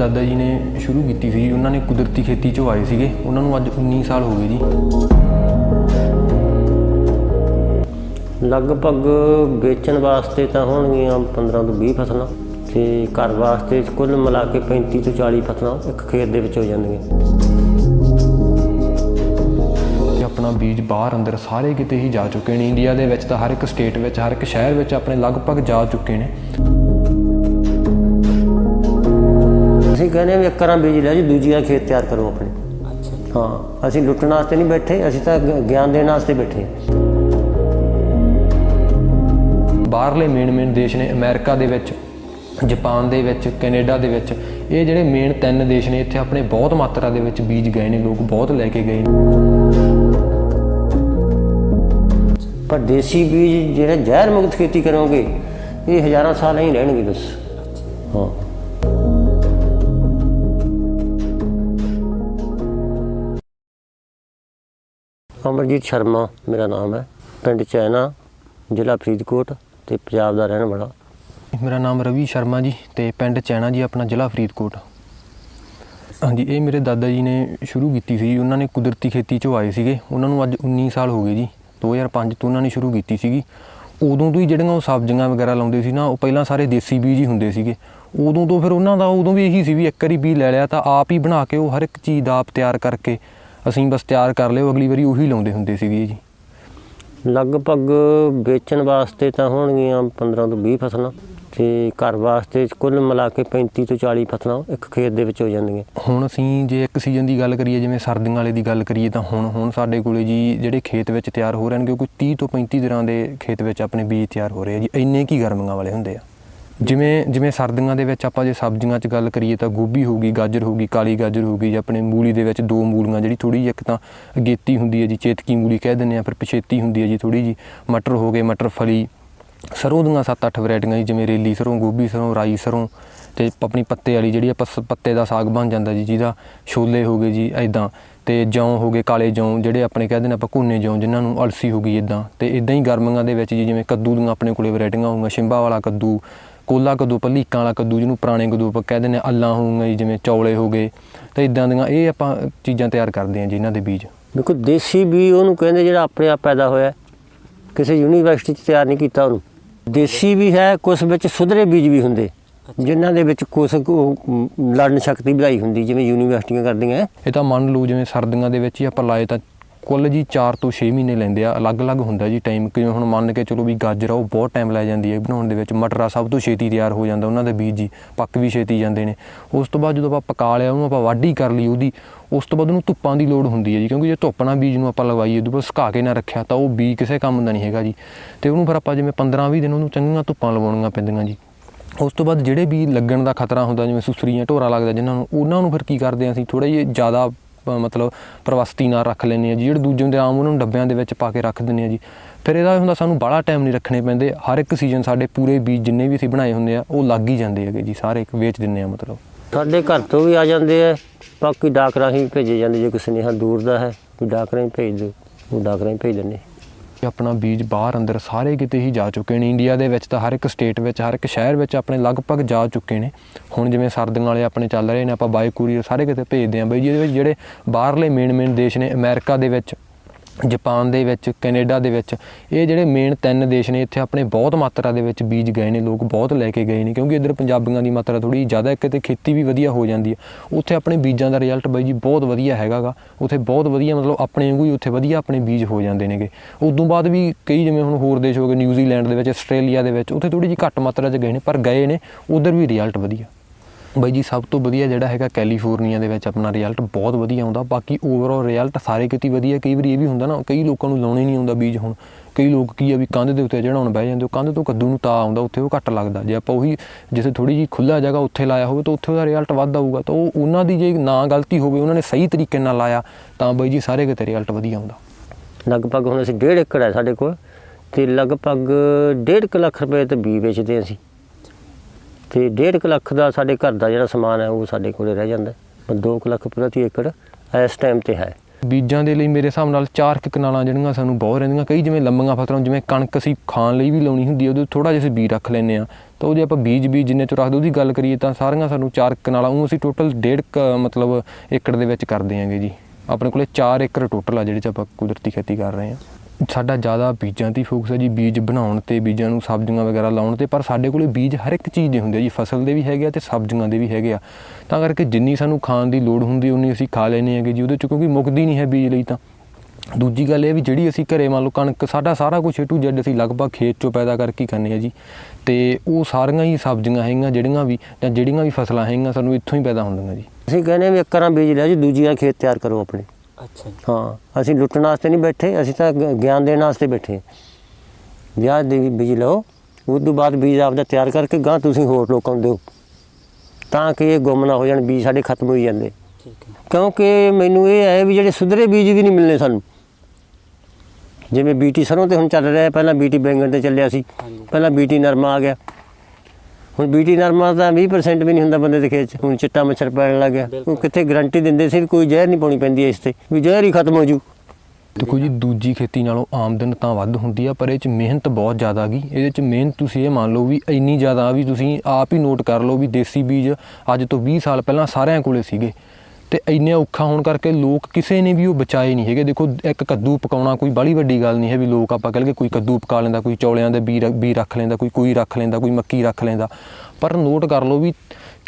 ਦਾਦਾ ਜੀ ਨੇ ਸ਼ੁਰੂ ਕੀਤੀ ਸੀ। ਉਹਨਾਂ ਨੇ ਕੁਦਰਤੀ ਖੇਤੀ ਚੋਂ ਆਏ ਸੀਗੇ। ਉਹਨਾਂ ਨੂੰ ਅੱਜ 19 ਸਾਲ ਹੋ ਗਏ ਜੀ। ਲਗਭਗ ਵੇਚਣ ਵਾਸਤੇ ਤਾਂ ਹੋਣਗੀਆਂ 15 ਤੋਂ 20 ਫਸਲਾਂ ਤੇ ਘਰ ਵਾਸਤੇ ਕੁੱਲ ਮਿਲਾ ਕੇ 35 ਤੋਂ 40 ਫਸਲਾਂ ਇੱਕ ਖੇਤ ਦੇ ਵਿੱਚ ਹੋ ਜਾਂਦੀਆਂ। ਆਪਣਾ ਬੀਜ ਬਾਹਰ ਅੰਦਰ ਸਾਰੇ ਕਿਤੇ ਹੀ ਜਾ ਚੁੱਕੇ ਨੇ। ਇੰਡੀਆ ਦੇ ਵਿੱਚ ਤਾਂ ਹਰ ਇੱਕ ਸਟੇਟ ਵਿੱਚ ਹਰ ਇੱਕ ਸ਼ਹਿਰ ਵਿੱਚ ਆਪਣੇ ਲਗਭਗ ਜਾ ਚੁੱਕੇ ਨੇ। ਅਸੀਂ ਕਹਿੰਦੇ ਹਾਂ ਵੀ ਇੱਕ ਰਾਂ ਬੀਜ ਲਿਆ ਜੀ ਦੂਜੀ ਦਾ ਖੇਤ ਤਿਆਰ ਕਰੋ ਆਪਣੇ। ਹਾਂ ਅਸੀਂ ਲੁੱਟਣ ਵਾਸਤੇ ਨਹੀਂ ਬੈਠੇ ਅਸੀਂ ਤਾਂ ਗਿਆਨ ਦੇਣ ਵਾਸਤੇ ਬੈਠੇ ਹਾਂ। ਬਾਹਰਲੇ ਮੇਨ ਮੇਨ ਦੇਸ਼ ਨੇ ਅਮਰੀਕਾ ਦੇ ਵਿੱਚ ਜਾਪਾਨ ਦੇ ਵਿੱਚ ਕੈਨੇਡਾ ਦੇ ਵਿੱਚ ਇਹ ਜਿਹੜੇ ਮੇਨ ਤਿੰਨ ਦੇਸ਼ ਨੇ ਇੱਥੇ ਆਪਣੇ ਬਹੁਤ ਮਾਤਰਾ ਦੇ ਵਿੱਚ ਬੀਜ ਗਏ ਨੇ ਲੋਕ ਬਹੁਤ ਲੈ ਕੇ ਗਏ ਨੇ। ਪਰ ਦੇਸੀ ਬੀਜ ਜਿਹੜਾ ਜ਼ਹਿਰ ਮੁਕਤ ਖੇਤੀ ਕਰੋਗੇ ਇਹ ਹਜ਼ਾਰਾਂ ਸਾਲ ਹੀ ਰਹਿਣਗੇ ਬਸ। ਹਾਂ। ਅਮਰਜੀਤ ਸ਼ਰਮਾ ਮੇਰਾ ਨਾਮ ਹੈ। ਪਿੰਡ ਚੈਨਾ, ਜ਼ਿਲ੍ਹਾ ਫਰੀਦਕੋਟ ਤੇ ਪੰਜਾਬ ਦਾ ਰਹਿਣ ਵਾਲਾ। ਮੇਰਾ ਨਾਮ ਰਵੀ ਸ਼ਰਮਾ ਜੀ ਤੇ ਪਿੰਡ ਚੈਣਾ ਜੀ, ਆਪਣਾ ਜ਼ਿਲ੍ਹਾ ਫਰੀਦਕੋਟ। ਹਾਂਜੀ, ਇਹ ਮੇਰੇ ਦਾਦਾ ਜੀ ਨੇ ਸ਼ੁਰੂ ਕੀਤੀ ਸੀ। ਉਹਨਾਂ ਨੇ ਕੁਦਰਤੀ ਖੇਤੀ ਚੋਂ ਆਏ ਸੀਗੇ। ਉਹਨਾਂ ਨੂੰ ਅੱਜ 19 ਸਾਲ ਹੋ ਗਏ ਜੀ। 2005 ਤੋਂ ਉਹਨਾਂ ਨੇ ਸ਼ੁਰੂ ਕੀਤੀ ਸੀਗੀ। ਉਦੋਂ ਤੋਂ ਹੀ ਜਿਹੜੀਆਂ ਉਹ ਸਬਜ਼ੀਆਂ ਵਗੈਰਾ ਲਾਉਂਦੇ ਸੀ ਨਾ, ਉਹ ਪਹਿਲਾਂ ਸਾਰੇ ਦੇਸੀ ਬੀਜ ਹੀ ਹੁੰਦੇ ਸੀਗੇ। ਉਦੋਂ ਤੋਂ ਫਿਰ ਉਹਨਾਂ ਦਾ ਉਦੋਂ ਵੀ ਇਹੀ ਸੀ ਵੀ ਇੱਕ ਵਾਰੀ ਬੀਜ ਲੈ ਲਿਆ ਤਾਂ ਆਪ ਹੀ ਬਣਾ ਕੇ ਉਹ ਹਰ ਇੱਕ ਚੀਜ਼ ਦਾ ਆਪ ਤਿਆਰ ਕਰਕੇ ਅਸੀਂ ਬਸ ਤਿਆਰ ਕਰ ਲਿਓ ਅਗਲੀ ਵਾਰੀ ਉਹੀ ਲਾਉਂਦੇ ਹੁੰਦੇ ਸੀਗੇ ਜੀ। ਲਗਭਗ ਵੇਚਣ ਵਾਸਤੇ ਤਾਂ ਹੋਣਗੀਆਂ 15 ਤੋਂ 20 ਫਸਲਾਂ ਤੇ ਘਰ ਵਾਸਤੇ ਕੁੱਲ ਮਿਲਾ ਕੇ 35 ਤੋਂ 40 ਫਸਲਾਂ ਇੱਕ ਖੇਤ ਦੇ ਵਿੱਚ ਹੋ ਜਾਂਦੀਆਂ। ਹੁਣ ਅਸੀਂ ਜੇ ਇੱਕ ਸੀਜ਼ਨ ਦੀ ਗੱਲ ਕਰੀਏ ਜਿਵੇਂ ਸਰਦੀਆਂ ਵਾਲੇ ਦੀ ਗੱਲ ਕਰੀਏ ਤਾਂ ਹੁਣ ਹੁਣ ਸਾਡੇ ਕੋਲੇ ਜੀ ਜਿਹੜੇ ਖੇਤ ਵਿੱਚ ਤਿਆਰ ਹੋ ਰਹੇ ਨੇ ਕੋਈ 30 ਤੋਂ 35 ਦਿਨਾਂ ਦੇ ਖੇਤ ਵਿੱਚ ਆਪਣੇ ਬੀਜ ਤਿਆਰ ਹੋ ਰਹੇ ਆ ਜੀ। ਇੰਨੇ ਕੀ ਗਰਮੀਆਂ ਵਾਲੇ ਹੁੰਦੇ ਆ। ਜਿਵੇਂ ਜਿਵੇਂ ਸਰਦੀਆਂ ਦੇ ਵਿੱਚ ਆਪਾਂ ਜੇ ਸਬਜ਼ੀਆਂ 'ਚ ਗੱਲ ਕਰੀਏ ਤਾਂ ਗੋਭੀ ਹੋਊਗੀ ਗਾਜਰ ਹੋਊਗੀ ਕਾਲੀ ਗਾਜਰ ਹੋਊਗੀ ਜਾਂ ਆਪਣੇ ਮੂਲੀ ਦੇ ਵਿੱਚ ਦੋ ਮੂਲੀਆਂ ਜਿਹੜੀ ਥੋੜੀ ਜਿਹੀ ਇੱਕ ਤਾਂ ਅਗੇਤੀ ਹੁੰਦੀ ਹੈ ਜੀ, ਚੇਤਕੀ ਮੂਲੀ ਕਹਿ ਦਿੰਦੇ ਆ ਫਿਰ ਪਛੇਤੀ ਹੁੰਦੀ ਹੈ ਜੀ ਥੋੜੀ ਜੀ ਮਟਰ ਹੋ ਗਏ, ਮਟਰ ਫਲੀ, ਸਰੋਂ ਦੀਆਂ 7-8 ਵੈਰਾਈਟੀਆਂ ਜੀ ਜਿਵੇਂ ਰੇਲੀ ਸਰੋਂ, ਗੋਭੀ ਸਰੋਂ, ਰਾਈ ਸਰੋਂ ਤੇ ਆਪਣੀ ਪੱਤੇ ਵਾਲੀ ਜਿਹੜੀ ਆਪਾਂ ਸ- ਪੱਤੇ ਦਾ ਸਾਗ ਬਣ ਜਾਂਦਾ ਜੀ, ਜਿਹਦਾ ਛੋਲੇ ਹੋ ਗਏ ਜੀ ਐਦਾਂ ਤੇ ਜੌਂ ਹੋ ਗਏ, ਕਾਲੇ ਜੌਂ ਜਿਹੜੇ ਆਪਣੇ ਕਹਿੰਦੇ ਨੇ ਆਪਾਂ ਘੁੰਨੇ ਜੌਂ, ਜਿਨ੍ਹਾਂ ਨੂੰ ਅਲਸੀ ਹੋ ਗਈ ਇਦਾਂ ਤੇ ਇਦਾਂ ਹੀ ਗਰਮੀਆਂ ਦੇ ਵਿੱਚ ਜੀ ਜਿਵੇਂ ਕੱਦੂ ਦੀਆਂ ਆਪਣੇ ਕੋਲੇ ਵੈਰਾਈਟੀਆਂ ਹੋਊਗੀਆਂ ਸ਼ਿੰਬਾ ਵਾਲਾ ਕੱਦੂ ਕੋਲਾ ਕੱਦੂ ਪਲੀਕਾਂ ਵਾਲਾ ਕੱਦੂ ਜਿਹਨੂੰ ਪੁਰਾਣੇ ਕੱਦੂ ਆਪਾਂ ਕਹਿੰਦੇ ਨੇ ਅੱਲਾਂ ਹੋਊਗੀਆਂ ਜੀ ਜਿਵੇਂ ਚੌਲੇ ਹੋ ਗਏ ਤੇ ਇਦਾਂ ਦੀਆਂ ਇਹ ਆਪਾਂ ਚੀਜ਼ਾਂ ਤਿਆਰ ਕਰਦੇ ਹਾਂ ਜੀ ਇਹਨਾਂ ਦੇ ਬੀਜ। ਦੇਖੋ ਦੇਸੀ ਵੀ ਉਹਨੂੰ ਕਹਿੰਦੇ ਜਿਹੜਾ ਆਪਣੇ ਆਪ ਪੈਦਾ ਹੋਇਆ ਕਿਸੇ ਯੂਨੀਵਰਸਿਟੀ 'ਚ ਤਿਆਰ ਨਹੀਂ ਕੀਤਾ ਉਹਨੂੰ। ਦੇਸੀ ਵੀ ਹੈ ਕੁਝ ਵਿੱਚ ਸੁਧਰੇ ਬੀਜ ਵੀ ਹੁੰਦੇ। ਜਿਨ੍ਹਾਂ ਦੇ ਵਿੱਚ ਕੁਝ ਲੜਨ ਸ਼ਕਤੀ ਵਧਾਈ ਹੁੰਦੀ ਜਿਵੇਂ ਯੂਨੀਵਰਸਿਟੀਆਂ ਕਰਦੀਆਂ ਇਹ ਤਾਂ ਮੰਨ ਲਓ ਜਿਵੇਂ ਸਰਦੀਆਂ ਦੇ ਵਿੱਚ ਹੀ ਆਪਾਂ ਲਾਏ ਤਾਂ ਕੁੱਲ ਜੀ 4 ਤੋਂ 6 ਮਹੀਨੇ ਲੈਂਦੇ ਆ, ਅਲੱਗ-ਅਲੱਗ ਹੁੰਦਾ ਜੀ ਟਾਈਮ ਕਿਵੇਂ ਹੁਣ ਮੰਨ ਕੇ ਚਲੋ ਵੀ ਗਾਜਰ ਆ ਉਹ ਬਹੁਤ ਟਾਈਮ ਲੈ ਜਾਂਦੀ ਹੈ ਬਣਾਉਣ ਦੇ ਵਿੱਚ। ਮਟਰ ਆ ਸਭ ਤੋਂ ਛੇਤੀ ਤਿਆਰ ਹੋ ਜਾਂਦਾ ਉਹਨਾਂ ਦੇ ਬੀਜ ਜੀ, ਪੱਕ ਵੀ ਛੇਤੀ ਜਾਂਦੇ ਨੇ। ਉਸ ਤੋਂ ਬਾਅਦ ਜਦੋਂ ਆਪਾਂ ਪਕਾ ਲਿਆ, ਉਹਨੂੰ ਆਪਾਂ ਵਾਢੀ ਕਰ ਲਈ ਉਹਦੀ, ਉਸ ਤੋਂ ਬਾਅਦ ਉਹਨੂੰ ਧੁੱਪਾਂ ਦੀ ਲੋੜ ਹੁੰਦੀ ਹੈ ਜੀ। ਕਿਉਂਕਿ ਜੇ ਧੁੱਪ ਨਾਲ ਬੀਜ ਨੂੰ ਆਪਾਂ ਲਗਵਾਈਏ ਉਹਦੇ ਬਾਅਦ ਸੁਕਾ ਕੇ ਨਾ ਰੱਖਿਆ, ਤਾਂ ਉਹ ਬੀਜ ਕਿਸੇ ਕੰਮ ਦਾ ਨਹੀਂ ਹੈਗਾ ਜੀ। ਤੇ ਉਹਨੂੰ ਫਿਰ ਆਪਾਂ ਜਿਵੇਂ 15-20 ਦਿਨ ਉਹਨੂੰ ਚੰਗੀਆਂ ਧੁੱਪਾਂ ਲਵਾਉਣੀਆਂ ਪੈਂਦੀਆਂ ਜੀ। ਉਸ ਤੋਂ ਬਾਅਦ ਜਿਹੜੇ ਵੀ ਲੱਗਣ ਦਾ ਖਤਰਾ ਹੁੰਦਾ, ਜਿਵੇਂ ਸੁਸਰੀਆਂ, ਢੋਰਾ ਲੱਗਦਾ ਜਿਨ੍ਹਾਂ ਨੂੰ, ਉਹਨਾਂ ਨੂੰ ਫਿਰ ਕੀ ਕਰਦੇ ਹਾਂ ਅਸੀਂ? ਥੋੜਾ ਜਿਹਾ ਜ਼ਿਆਦਾ ਮਤਲਬ ਪ੍ਰਵਸਤੀ ਨਾਲ ਰੱਖ ਲੈਂਦੇ ਆ ਜੀ। ਜਿਹੜੇ ਦੂਜੇ ਹੁੰਦੇ ਆਮ ਉਹਨਾਂ ਨੂੰ ਡੱਬਿਆਂ ਦੇ ਵਿੱਚ ਪਾ ਕੇ ਰੱਖ ਦਿੰਦੇ ਆ ਜੀ। ਫਿਰ ਇਹਦਾ ਹੁੰਦਾ ਸਾਨੂੰ ਬਾਹਲਾ ਟਾਈਮ ਨਹੀਂ ਰੱਖਣੇ ਪੈਂਦੇ। ਹਰ ਇੱਕ ਸੀਜ਼ਨ ਸਾਡੇ ਪੂਰੇ ਬੀਜ ਜਿੰਨੇ ਵੀ ਅਸੀਂ ਬਣਾਏ ਹੁੰਦੇ ਆ, ਉਹ ਲੱਗ ਹੀ ਜਾਂਦੇ ਹੈਗੇ ਜੀ। ਸਾਰੇ ਇੱਕ ਵੇਚ ਦਿੰਦੇ ਆ ਮਤਲਬ। ਸਾਡੇ ਘਰ ਤੋਂ ਵੀ ਆ ਜਾਂਦੇ ਆ। ਬਾਕੀ ਡਾਕ ਰਾਹੀਂ ਭੇਜੇ ਜਾਂਦੇ ਜੇ ਕੋਈ ਸੁਨੇਹਾ ਦੂਰ ਦਾ ਹੈ। ਕੋਈ ਡਾਕ ਰਾਹੀਂ ਭੇਜ ਦਿਓ। ਉਹ ਡਾਕ ਰਾਹੀਂ ਭੇਜ ਦਿੰਦੇ। ਕਿ ਆਪਣਾ ਬੀਜ ਬਾਹਰ ਅੰਦਰ ਸਾਰੇ ਕਿਤੇ ਹੀ ਜਾ ਚੁੱਕੇ ਨੇ। ਇੰਡੀਆ ਦੇ ਵਿੱਚ ਤਾਂ ਹਰ ਇੱਕ ਸਟੇਟ ਵਿੱਚ, ਹਰ ਇੱਕ ਸ਼ਹਿਰ ਵਿੱਚ ਆਪਣੇ ਲਗਭਗ ਜਾ ਚੁੱਕੇ ਨੇ। ਹੁਣ ਜਿਵੇਂ ਸਰਦੀਆਂ ਵਾਲੇ ਆਪਣੇ ਚੱਲ ਰਹੇ ਨੇ, ਆਪਾਂ ਬਾਈ ਕੂਰੀਅਰ ਸਾਰੇ ਕਿਤੇ ਭੇਜਦੇ ਆਂ ਬਈ ਜਿਹਦੇ ਵਿੱਚ ਜਿਹੜੇ ਬਾਹਰਲੇ ਮੇਨ ਮੇਨ ਦੇਸ਼ ਨੇ, ਅਮਰੀਕਾ ਦੇ ਵਿੱਚ ਜਾਪਾਨ ਦੇ ਵਿੱਚ, ਕੈਨੇਡਾ ਦੇ ਵਿੱਚ, ਇਹ ਜਿਹੜੇ ਮੇਨ ਤਿੰਨ ਦੇਸ਼ ਨੇ, ਇੱਥੇ ਆਪਣੇ ਬਹੁਤ ਮਾਤਰਾ ਦੇ ਵਿੱਚ ਬੀਜ ਗਏ ਨੇ, ਲੋਕ ਬਹੁਤ ਲੈ ਕੇ ਗਏ ਨੇ, ਕਿਉਂਕਿ ਇੱਧਰ ਪੰਜਾਬੀਆਂ ਦੀ ਮਾਤਰਾ ਥੋੜੀ ਜ਼ਿਆਦਾ, ਇੱਕ ਤੇ ਖੇਤੀ ਵੀ ਵਧੀਆ ਹੋ ਜਾਂਦੀ ਹੈ। ਉੱਥੇ ਆਪਣੇ ਬੀਜਾਂ ਦਾ ਰਿਜ਼ਲਟ ਬਾਈ ਜੀ ਬਹੁਤ ਵਧੀਆ ਹੈਗਾਗਾ, ਉੱਥੇ ਬਹੁਤ ਵਧੀਆ, ਮਤਲਬ ਆਪਣੇ ਵਾਂਗੂ ਹੀ ਉੱਥੇ ਵਧੀਆ ਆਪਣੇ ਬੀਜ ਹੋ ਜਾਂਦੇ ਨੇਗੇ। ਉਦੋਂ ਬਾਅਦ ਵੀ ਕਈ ਜਿਵੇਂ ਹੁਣ ਹੋਰ ਦੇਸ਼ ਹੋ ਗਏ, ਨਿਊਜ਼ੀਲੈਂਡ ਦੇ ਵਿੱਚ, ਆਸਟ੍ਰੇਲੀਆ ਦੇ ਵਿੱਚ, ਉੱਥੇ ਥੋੜੀ ਜਿਹੀ ਘੱਟ ਮਾਤਰਾ 'ਚ ਗਏ ਨੇ, ਪਰ ਗਏ ਨੇ, ਉਧਰ ਵੀ ਰਿਜ਼ਲਟ ਵਧੀਆ। ਬਾਈ ਜੀ, ਸਭ ਤੋਂ ਵਧੀਆ ਜਿਹੜਾ ਹੈਗਾ ਕੈਲੀਫੋਰਨੀਆ ਦੇ ਵਿੱਚ ਆਪਣਾ ਰਿਜ਼ਲਟ ਬਹੁਤ ਵਧੀਆ ਆਉਂਦਾ। ਬਾਕੀ ਓਵਰਆਲ ਰਿਜ਼ਲਟ ਸਾਰੇ ਕਿਤੇ ਵਧੀਆ, ਕਈ ਵਾਰੀ ਇਹ ਵੀ ਹੁੰਦਾ ਨਾ, ਕਈ ਲੋਕਾਂ ਨੂੰ ਲਾਉਣੇ ਨਹੀਂ ਆਉਂਦਾ ਬੀਜ ਹੁਣ। ਕਈ ਲੋਕ ਕੀ ਆ ਵੀ ਕੰਧ ਦੇ ਉੱਤੇ ਚੜਾਉਣ ਬਹਿ ਜਾਂਦੇ ਉਹ ਕੰਧ ਤੋਂ ਕੱਦੂ ਨੂੰ ਤਾਂ ਆਉਂਦਾ, ਉੱਥੇ ਉਹ ਘੱਟ ਲੱਗਦਾ। ਜੇ ਆਪਾਂ ਉਹੀ ਜਿੱਥੇ ਥੋੜੀ ਜਿਹੀ ਖੁੱਲਾ ਜਗ੍ਹਾ ਉੱਥੇ ਲਾਇਆ ਹੋਵੇ ਤਾਂ ਉੱਥੇ ਉਹਦਾ ਰਿਜ਼ਲਟ ਵੱਧ ਆਊਗਾ। ਤਾਂ ਉਹ ਉਹਨਾਂ ਦੀ ਜੇ ਨਾ ਗਲਤੀ ਹੋਵੇ, ਉਹਨਾਂ ਨੇ ਸਹੀ ਤਰੀਕੇ ਨਾਲ ਲਾਇਆ, ਤਾਂ ਬਾਈ ਜੀ, ਸਾਰੇ ਕਿਤੇ ਰਿਜ਼ਲਟ ਵਧੀਆ ਆਉਂਦਾ। ਲਗਭਗ ਹੁਣ ਅਸੀਂ 1.5 ਏਕੜ ਹੈ ਸਾਡੇ ਕੋਲ, ਤੇ ਲਗਭਗ 1.5 ਲੱਖ ਰੁਪਏ ਤੇ ਬੀ ਵੇਚਦੇ ਹਾਂ ਅਸੀਂ। ਤੇ 1.5 ਲੱਖ ਦਾ ਸਾਡੇ ਘਰ ਦਾ ਜਿਹੜਾ ਸਮਾਨ ਹੈ, ਉਹ ਸਾਡੇ ਕੋਲੇ ਰਹਿ ਜਾਂਦਾ ਪਰ 2 ਲੱਖ ਪ੍ਰਤੀ ਏਕੜ ਇਸ ਟਾਈਮ ਤੇ ਹੈ। ਬੀਜਾਂ ਦੇ ਲਈ ਮੇਰੇ ਹਿਸਾਬ ਨਾਲ ਚਾਰ ਕੁ ਕਨਾਲਾਂ ਜਿਹੜੀਆਂ ਸਾਨੂੰ ਬਹੁਤ ਰਹਿੰਦੀਆਂ, ਕਈ ਜਿਵੇਂ ਲੰਮੀਆਂ ਫਸਲਾਂ, ਜਿਵੇਂ ਕਣਕ ਅਸੀਂ ਖਾਣ ਲਈ ਵੀ ਲਾਉਣੀ ਹੁੰਦੀ ਹੈ, ਉਹਦੇ ਥੋੜਾ ਜਿਹਾ ਅਸੀਂ ਬੀਜ ਰੱਖ ਲੈਂਦੇ ਆ ਤਾਂ ਉਹਦੇ ਆਪਾਂ ਬੀਜ ਬੀਜ ਜਿੰਨੇ ਚ ਰੱਖਦੇ, ਉਹਦੀ ਗੱਲ ਕਰੀਏ ਤਾਂ ਸਾਰੀਆਂ ਸਾਨੂੰ ਚਾਰ ਕੁ ਕਨਾਲਾਂ, ਉਹ ਅਸੀਂ ਟੋਟਲ ਡੇਢ ਕੁ ਮਤਲਬ ਏਕੜ ਦੇ ਵਿੱਚ ਕਰਦੇ ਆਂਗੇ ਜੀ। ਆਪਣੇ ਕੋਲੇ 4 ਏਕੜ ਟੋਟਲ ਆ, ਜਿਹੜੇ ਚ ਆਪਾਂ ਕੁਦਰਤੀ ਖੇਤੀ ਕਰ ਰਹੇ ਹਾਂ। ਸਾਡਾ ਜ਼ਿਆਦਾ ਬੀਜਾਂ ਤੇ ਫੋਕਸ ਹੈ ਜੀ, ਬੀਜ ਬਣਾਉਣ ਤੇ, ਬੀਜਾਂ ਨੂੰ ਸਬਜ਼ੀਆਂ ਵਗੈਰਾ ਲਾਉਣ ਤੇ, ਪਰ ਸਾਡੇ ਕੋਲੇ ਬੀਜ ਹਰ ਇੱਕ ਚੀਜ਼ ਦੇ ਹੁੰਦੇ ਆ ਜੀ, ਫਸਲ ਦੇ ਵੀ ਹੈਗੇ ਆ ਤੇ ਸਬਜ਼ੀਆਂ ਦੇ ਵੀ ਹੈਗੇ ਆ। ਤਾਂ ਕਰਕੇ ਜਿੰਨੀ ਸਾਨੂੰ ਖਾਣ ਦੀ ਲੋੜ ਹੁੰਦੀ, ਉਨੀ ਅਸੀਂ ਖਾ ਲੈਨੇ ਹੈਗੇ ਜੀ, ਉਹਦੇ ਚ ਕਿਉਂਕਿ ਮੁੱਕਦੀ ਨਹੀਂ ਹੈ ਬੀਜ ਲਈ ਤਾਂ। ਦੂਜੀ ਗੱਲ ਇਹ ਵੀ ਜਿਹੜੀ ਅਸੀਂ ਘਰੇ ਮੰਨ ਲਓ ਕਣਕ, ਸਾਡਾ ਸਾਰਾ ਕੁਝ ਏ ਟੂ ਜ਼ੈਡ ਅਸੀਂ ਲਗਭਗ ਖੇਤ ਚੋਂ ਪੈਦਾ ਕਰਕੇ ਹੀ ਖਾਂਦੇ ਆ ਜੀ। ਤੇ ਉਹ ਸਾਰੀਆਂ ਹੀ ਸਬਜ਼ੀਆਂ ਹੈਗੀਆਂ, ਜਿਹੜੀਆਂ ਵੀ, ਜਾਂ ਜਿਹੜੀਆਂ ਵੀ ਫਸਲਾਂ ਹੈਗੀਆਂ, ਸਾਨੂੰ ਇੱਥੋਂ ਹੀ ਪੈਦਾ ਹੁੰਦੀਆਂ ਜੀ। ਅਸੀਂ ਕਹਿੰਦੇ ਹਾਂ ਵੀ ਇੱਕ ਵਾਰਾਂ ਬੀਜ ਲਿਆ ਜੀ, ਦੂਜੀਆਂ ਖੇਤ ਤਿਆਰ ਕਰੋ ਆਪਣੇ। ਅੱਛਾ ਹਾਂ ਅਸੀਂ ਲੁੱਟਣ ਵਾਸਤੇ ਨਹੀਂ ਬੈਠੇ ਅਸੀਂ ਤਾਂ ਗ- ਗਿਆਨ ਦੇਣ ਵਾਸਤੇ ਬੈਠੇ। ਵਿਆਹ ਦੇ ਵੀ ਬੀਜ ਲਓ ਉਸ ਤੋਂ ਬਾਅਦ ਬੀਜ ਆਪਦਾ ਤਿਆਰ ਕਰਕੇ ਗਾਂ ਤੁਸੀਂ ਹੋਰ ਲੋਕਾਂ ਨੂੰ ਦਿਓ। ਤਾਂ ਕਿ ਇਹ ਗੁੰਮ ਨਾ ਹੋ ਜਾਣ ਬੀਜ ਸਾਡੇ ਖਤਮ ਹੋਈ ਜਾਂਦੇ। ਠੀਕ ਹੈ। ਕਿਉਂਕਿ ਮੈਨੂੰ ਇਹ ਹੈ ਵੀ ਜਿਹੜੇ ਸੁਧਰੇ ਬੀਜ ਵੀ ਨਹੀਂ ਮਿਲਨੇ ਸਾਨੂੰ। ਜਿਵੇਂ ਬੀਟੀ ਸਰੋਂ ਤੇ ਹੁਣ ਚੱਲ ਰਿਹਾ ਹੈ, ਪਹਿਲਾਂ ਬੀਟੀ ਬੈਂਗਣ ਤੇ ਚੱਲਿਆ ਸੀ। ਹਾਂਜੀ। ਪਹਿਲਾਂ ਬੀਟੀ ਨਰਮਾ ਆ ਗਿਆ। ਹੁਣ ਬੀਟੀ ਨਰਮਾ ਤਾਂ 20% ਵੀ ਨਹੀਂ ਹੁੰਦਾ ਬੰਦੇ ਦੇ ਖੇਤ 'ਚ। ਹੁਣ ਚਿੱਟਾ ਮੱਛਰ ਪੈਣ ਲੱਗ ਗਿਆ। ਉਹ ਕਿੱਥੇ ਗਾਰੰਟੀ ਦਿੰਦੇ ਸੀ ਵੀ ਕੋਈ ਜ਼ਹਿਰ ਨਹੀਂ ਪਾਉਣੀ ਪੈਂਦੀ ਇਸ ਤੇ ਵੀ ਜ਼ਹਿਰ ਹੀ ਖਤਮ ਹੋ ਜੂ। ਦੇਖੋ ਜੀ ਦੂਜੀ ਖੇਤੀ ਨਾਲੋਂ ਆਮਦਨ ਤਾਂ ਵੱਧ ਹੁੰਦੀ ਆ ਪਰ ਇਹ ਚ ਮਿਹਨਤ ਬਹੁਤ ਜ਼ਿਆਦਾ ਗਈ ਇਹਦੇ ਚ ਮਿਹਨਤ ਤੁਸੀਂ ਇਹ ਮੰਨ ਲਓ ਵੀ ਇੰਨੀ ਜ਼ਿਆਦਾ ਵੀ ਤੁਸੀਂ ਆਪ ਹੀ ਨੋਟ ਕਰ ਲਓ ਵੀ ਦੇਸੀ ਬੀਜ ਅੱਜ ਤੋਂ 20 ਸਾਲ ਪਹਿਲਾਂ ਸਾਰਿਆਂ ਕੋਲੇ ਸੀਗੇ। ਤੇ ਇੰਨੇ ਔਖਾ ਹੋਣ ਕਰਕੇ ਲੋਕ ਕਿਸੇ ਨੇ ਵੀ ਉਹ ਬਚਾਏ ਨਹੀਂ ਹੈਗੇ। ਦੇਖੋ, ਇੱਕ ਕੱਦੂ ਪਕਾਉਣਾ ਕੋਈ ਬੜੀ ਵੱਡੀ ਗੱਲ ਨਹੀਂ ਹੈ ਵੀ ਲੋਕ ਆਪਾਂ ਕਹਿ ਲਈਏ ਕੋਈ ਕੱਦੂ ਪਕਾ ਲੈਂਦਾ, ਕੋਈ ਚੌਲਿਆਂ ਦੇ ਬੀ ਰ- ਬੀ ਰੱਖ ਲੈਂਦਾ, ਕੋਈ ਕੋਈ ਰੱਖ ਲੈਂਦਾ, ਕੋਈ ਮੱਕੀ ਰੱਖ ਲੈਂਦਾ। ਪਰ ਨੋਟ ਕਰ ਲਓ ਵੀ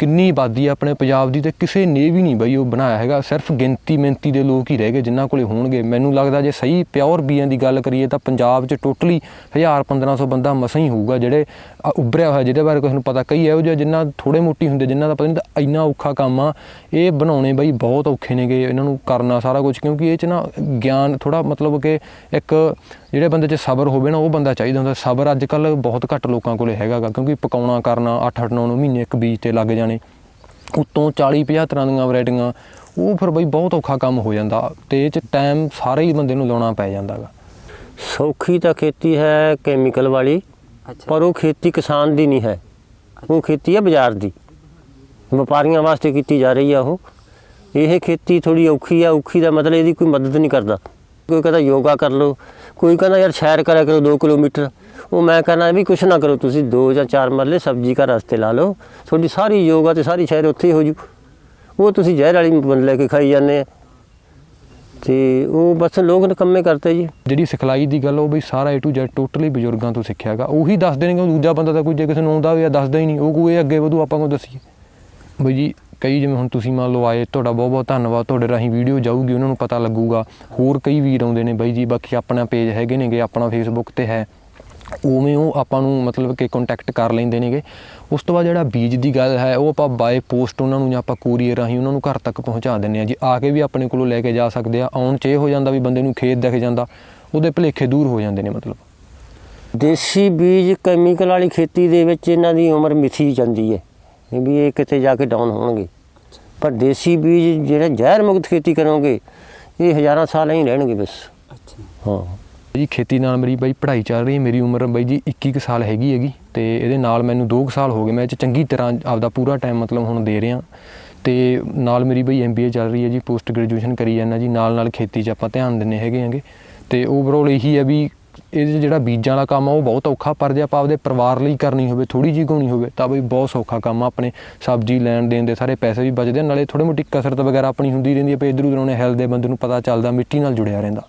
ਕਿੰਨੀ ਆਬਾਦੀ ਆ ਆਪਣੇ ਪੰਜਾਬ ਦੀ ਤੇ ਕਿਸੇ ਨੇ ਵੀ ਨਹੀਂ ਬਈ ਉਹ ਬਣਾਇਆ ਹੈਗਾ। ਸਿਰਫ ਗਿਣਤੀ ਮਿੰਤੀ ਦੇ ਲੋਕ ਹੀ ਰਹਿ ਗਏ ਜਿਨ੍ਹਾਂ ਕੋਲੇ ਹੋਣਗੇ। ਮੈਨੂੰ ਲੱਗਦਾ ਜੇ ਸਹੀ ਪਿਓਰ ਬੀਆਂ ਦੀ ਗੱਲ ਕਰੀਏ ਤਾਂ ਪੰਜਾਬ 'ਚ ਟੋਟਲੀ 1000 1500 ਬੰਦਾ ਮਸਾਂ ਹੀ ਹੋਊਗਾ ਜਿਹੜੇ ਉੱਭਰਿਆ ਹੋਇਆ ਜਿਹਦੇ ਬਾਰੇ ਕਿਸੇ ਨੂੰ ਪਤਾ ਕਈ ਇਹੋ ਜਿਹਾ ਜਿਨ੍ਹਾਂ ਥੋੜੇ ਮੋਟੀ ਹੁੰਦੇ ਜਿਨ੍ਹਾਂ ਦਾ ਪਤਾ ਨਹੀਂ ਇੰਨਾ ਔਖਾ ਕੰਮ ਆ। ਇਹ ਬਣਾਉਣੇ ਬਈ ਬਹੁਤ ਔਖੇ ਨੇਗੇ। ਇਹਨਾਂ ਨੂੰ ਕਰਨਾ ਸਾਰਾ ਕੁਝ ਕਿਉਂਕਿ ਇਹ 'ਚ ਨਾ ਗਿਆਨ ਥੋੜਾ ਮਤਲਬ ਕਿ ਇੱਕ ਜਿਹੜੇ ਬੰਦੇ 'ਚ ਸਬਰ ਹੋਵੇ ਨਾ ਉਹ ਬੰਦਾ ਚਾਹੀਦਾ ਹੁੰਦਾ। ਸਬਰ ਅੱਜ ਕੱਲ ਬਹੁਤ ਘੱਟ ਲੋਕਾਂ ਕੋਲੇ ਹੈਗਾ ਗਾ ਕਿਉਂਕਿ ਪਕਾਉਣਾ ਕਰਨਾ 8 8 9 9 ਮਹੀਨੇ ਇੱਕ ਬੀਜ ਤੇ ਲੱਗ ਜਾਣੇ। ਉੱਤੋਂ 40 50 ਤਰ੍ਹਾਂ ਦੀਆਂ ਵੈਰਾਈਟੀਆਂ ਉਹ ਫਿਰ ਬਈ ਬਹੁਤ ਔਖਾ ਕੰਮ ਹੋ ਜਾਂਦਾ। ਤੇ ਇਹ 'ਚ ਟਾਈਮ ਸਾਰੇ ਹੀ ਬੰਦੇ ਨੂੰ ਲਾਉਣਾ ਪੈ ਜਾਂਦਾ ਗਾ। ਸੌਖੀ ਤਾਂ ਖੇਤੀ ਹੈ ਕੈਮੀਕਲ ਵਾਲੀ ਪਰ ਉਹ ਖੇਤੀ ਕਿਸਾਨ ਦੀ ਨਹੀਂ ਹੈ। ਉਹ ਖੇਤੀ ਹੈ ਬਾਜ਼ਾਰ ਦੀ। ਵਪਾਰੀਆਂ ਵਾਸਤੇ ਕੀਤੀ ਜਾ ਰਹੀ ਆ ਉਹ। ਇਹ ਖੇਤੀ ਥੋੜੀ ਔਖੀ ਆ ਔਖੀ ਦਾ ਮਤਲਬ ਇਹਦੀ ਕੋਈ ਮਦਦ ਨਹੀਂ ਕਰਦਾ। ਕੋਈ ਕਹਿੰਦਾ ਯੋਗਾ ਕਰ ਲਓ, ਕੋਈ ਕਹਿੰਦਾ ਯਾਰ ਸੈਰ ਕਰਿਆ ਕਰੋ 2 ਕਿਲੋਮੀਟਰ। ਉਹ ਮੈਂ ਕਹਿੰਦਾ ਵੀ ਕੁਛ ਨਾ ਕਰੋ, ਤੁਸੀਂ ਦੋ ਜਾਂ ਚਾਰ ਮਰਲੇ ਸਬਜ਼ੀ ਘਰ ਰਸਤੇ ਲਾ ਲਓ। ਤੁਹਾਡੀ ਸਾਰੀ ਯੋਗਾ ਤੇ ਸਾਰੀ ਸੈਰ ਉੱਥੇ ਹੀ ਹੋ ਜੂ। ਉਹ ਤੁਸੀਂ ਜ਼ਹਿਰ ਵਾਲੀ ਬਣ ਲੈ ਕੇ ਖਾਈ ਜਾਂਦੇ ਆ। ਤੇ ਉਹ ਬਸ ਲੋਕ ਨਿਕੰਮੇ ਕਰਤੇ ਜੀ। ਜਿਹੜੀ ਸਿਖਲਾਈ ਦੀ ਗੱਲ ਉਹ ਬਈ ਸਾਰਾ A to Z ਟੋਟਲੀ ਬਜ਼ੁਰਗਾਂ ਤੋਂ ਸਿੱਖਿਆਗਾ ਉਹੀ ਦੱਸਦੇ ਨੇ ਕਿ ਦੂਜਾ ਬੰਦਾ ਤਾਂ ਕੋਈ ਜੇ ਕਿਸੇ ਨੂੰ ਆਉਂਦਾ ਵੀ ਆ ਦੱਸਦਾ ਹੀ ਨਹੀਂ। ਉਹ ਕੋਈ ਅੱਗੇ ਵਧੂ, ਆਪਾਂ ਨੂੰ ਦੱਸੀਏ। ਬਈ ਜੀ ਕਈ ਜਿਵੇਂ ਹੁਣ ਤੁਸੀਂ ਮੰਨ ਲਓ ਆਏ, ਤੁਹਾਡਾ ਬਹੁਤ ਬਹੁਤ ਧੰਨਵਾਦ, ਤੁਹਾਡੇ ਰਾਹੀਂ ਵੀਡੀਓ ਜਾਊਗੀ, ਉਹਨਾਂ ਨੂੰ ਪਤਾ ਲੱਗੂਗਾ। ਹੋਰ ਕਈ ਵੀਰ ਆਉਂਦੇ ਨੇ ਬਾਈ ਜੀ, ਬਾਕੀ ਆਪਣਾ ਪੇਜ ਹੈਗੇ ਨੇਗੇ, ਆਪਣਾ ਫੇਸਬੁੱਕ ਤੇ ਹੈ। ਉਵੇਂ ਉਹ ਆਪਾਂ ਨੂੰ ਮਤਲਬ ਕਿ ਕੰਟੈਕਟ ਕਰ ਲੈਂਦੇ ਨੇਗੇ। ਉਸ ਤੋਂ ਬਾਅਦ ਜਿਹੜਾ ਬੀਜ ਦੀ ਗੱਲ ਹੈ, ਉਹ ਆਪਾਂ ਬਾਏ ਪੋਸਟ ਉਹਨਾਂ ਨੂੰ ਜਾਂ ਆਪਾਂ ਕੋਰੀਅਰ ਰਾਹੀਂ ਉਹਨਾਂ ਨੂੰ ਘਰ ਤੱਕ ਪਹੁੰਚਾ ਦਿੰਦੇ ਆ ਜੀ ਆ ਕੇ ਵੀ ਆਪਣੇ ਕੋਲੋਂ ਲੈ ਕੇ ਜਾ ਸਕਦੇ ਆ, ਆਉਣ 'ਚ ਇਹ ਹੋ ਜਾਂਦਾ ਵੀ ਬੰਦੇ ਨੂੰ ਖੇਤ ਦਿਖ ਜਾਂਦਾ, ਉਹਦੇ ਭੁਲੇਖੇ ਦੂਰ ਹੋ ਜਾਂਦੇ ਨੇ ਮਤਲਬ। ਦੇਸੀ ਬੀਜ ਕੈਮੀਕਲ ਵਾਲੀ ਖੇਤੀ ਦੇ ਵਿੱਚ ਇਹਨਾਂ ਦੀ ਉਮਰ ਮਿਥੀ ਜਾਂਦੀ ਹੈ। ਇਹ ਵੀ ਇਹ ਕਿਤੇ ਜਾ ਕੇ ਡਾਊਨ ਹੋਣਗੇ। ਪਰ ਦੇਸੀ ਬੀਜ ਜਿਹੜਾ ਜ਼ਹਿਰ ਮੁਕਤ ਖੇਤੀ ਕਰੋਗੇ ਇਹ ਹਜ਼ਾਰਾਂ ਸਾਲ ਹੀ ਰਹਿਣਗੇ ਬਸ। ਅੱਛਾ। ਹਾਂ। ਜੀ ਖੇਤੀ ਨਾਲ ਮੇਰੀ ਬਾਈ ਪੜ੍ਹਾਈ ਚੱਲ ਰਹੀ ਹੈ। ਮੇਰੀ ਉਮਰ ਬਾਈ ਜੀ 21 ਕੁ ਸਾਲ ਹੈਗੀ ਹੈਗੀ ਤੇ ਇਹਦੇ ਨਾਲ ਮੈਨੂੰ 2 ਸਾਲ ਹੋ ਗਏ। ਮੈਂ ਇਹ 'ਚ ਚੰਗੀ ਤਰ੍ਹਾਂ ਆਪਦਾ ਪੂਰਾ ਟਾਈਮ ਮਤਲਬ ਹੁਣ ਦੇ ਰਿਹਾ। ਤੇ ਨਾਲ ਮੇਰੀ ਬਈ ਐਮਬੀਏ ਚੱਲ ਰਹੀ ਹੈ ਜੀ ਪੋਸਟ ਗ੍ਰੈਜੂਏਸ਼ਨ ਕਰੀ ਜਾਂਦਾ ਜੀ। ਨਾਲ ਨਾਲ ਖੇਤੀ 'ਚ ਆਪਾਂ ਧਿਆਨ ਦਿੰਨੇ ਹੈਗੇ ਆਂਗੇ ਤੇ ਓਵਰਆਲ ਇਹੀ ਹੈ ਵੀ ਇਹ 'ਚ ਜਿਹੜਾ ਬੀਜਾਂ ਵਾਲਾ ਕੰਮ ਆ, ਉਹ ਬਹੁਤ ਔਖਾ, ਪਰ ਜੇ ਆਪਾਂ ਆਪਦੇ ਪਰਿਵਾਰ ਲਈ ਕਰਨੀ ਹੋਵੇ ਥੋੜੀ ਜਿਹੀ ਹੋਣੀ ਹੋਵੇ, ਤਾਂ ਬਈ ਬਹੁਤ ਸੌਖਾ ਕੰਮ ਆ ਆਪਣੇ ਸਬਜ਼ੀ ਲੈਣ ਦੇਣ ਦੇ, ਸਾਰੇ ਪੈਸੇ ਵੀ ਬਚਦੇ ਨਾਲੇ ਥੋੜੀ ਮੋਟੀ ਕਸਰਤ ਵਗੈਰਾ ਆਪਣੀ ਹੁੰਦੀ ਰਹਿੰਦੀ ਹੈ ਪੇ ਇਧਰ ਉਧਰ ਉਹਨੇ ਹੈਲਥ ਦੇ ਬੰਦੇ ਨੂੰ ਪਤਾ ਚੱਲਦਾ, ਮਿੱਟੀ ਨਾਲ ਜੁੜਿਆ ਰਹਿੰਦਾ।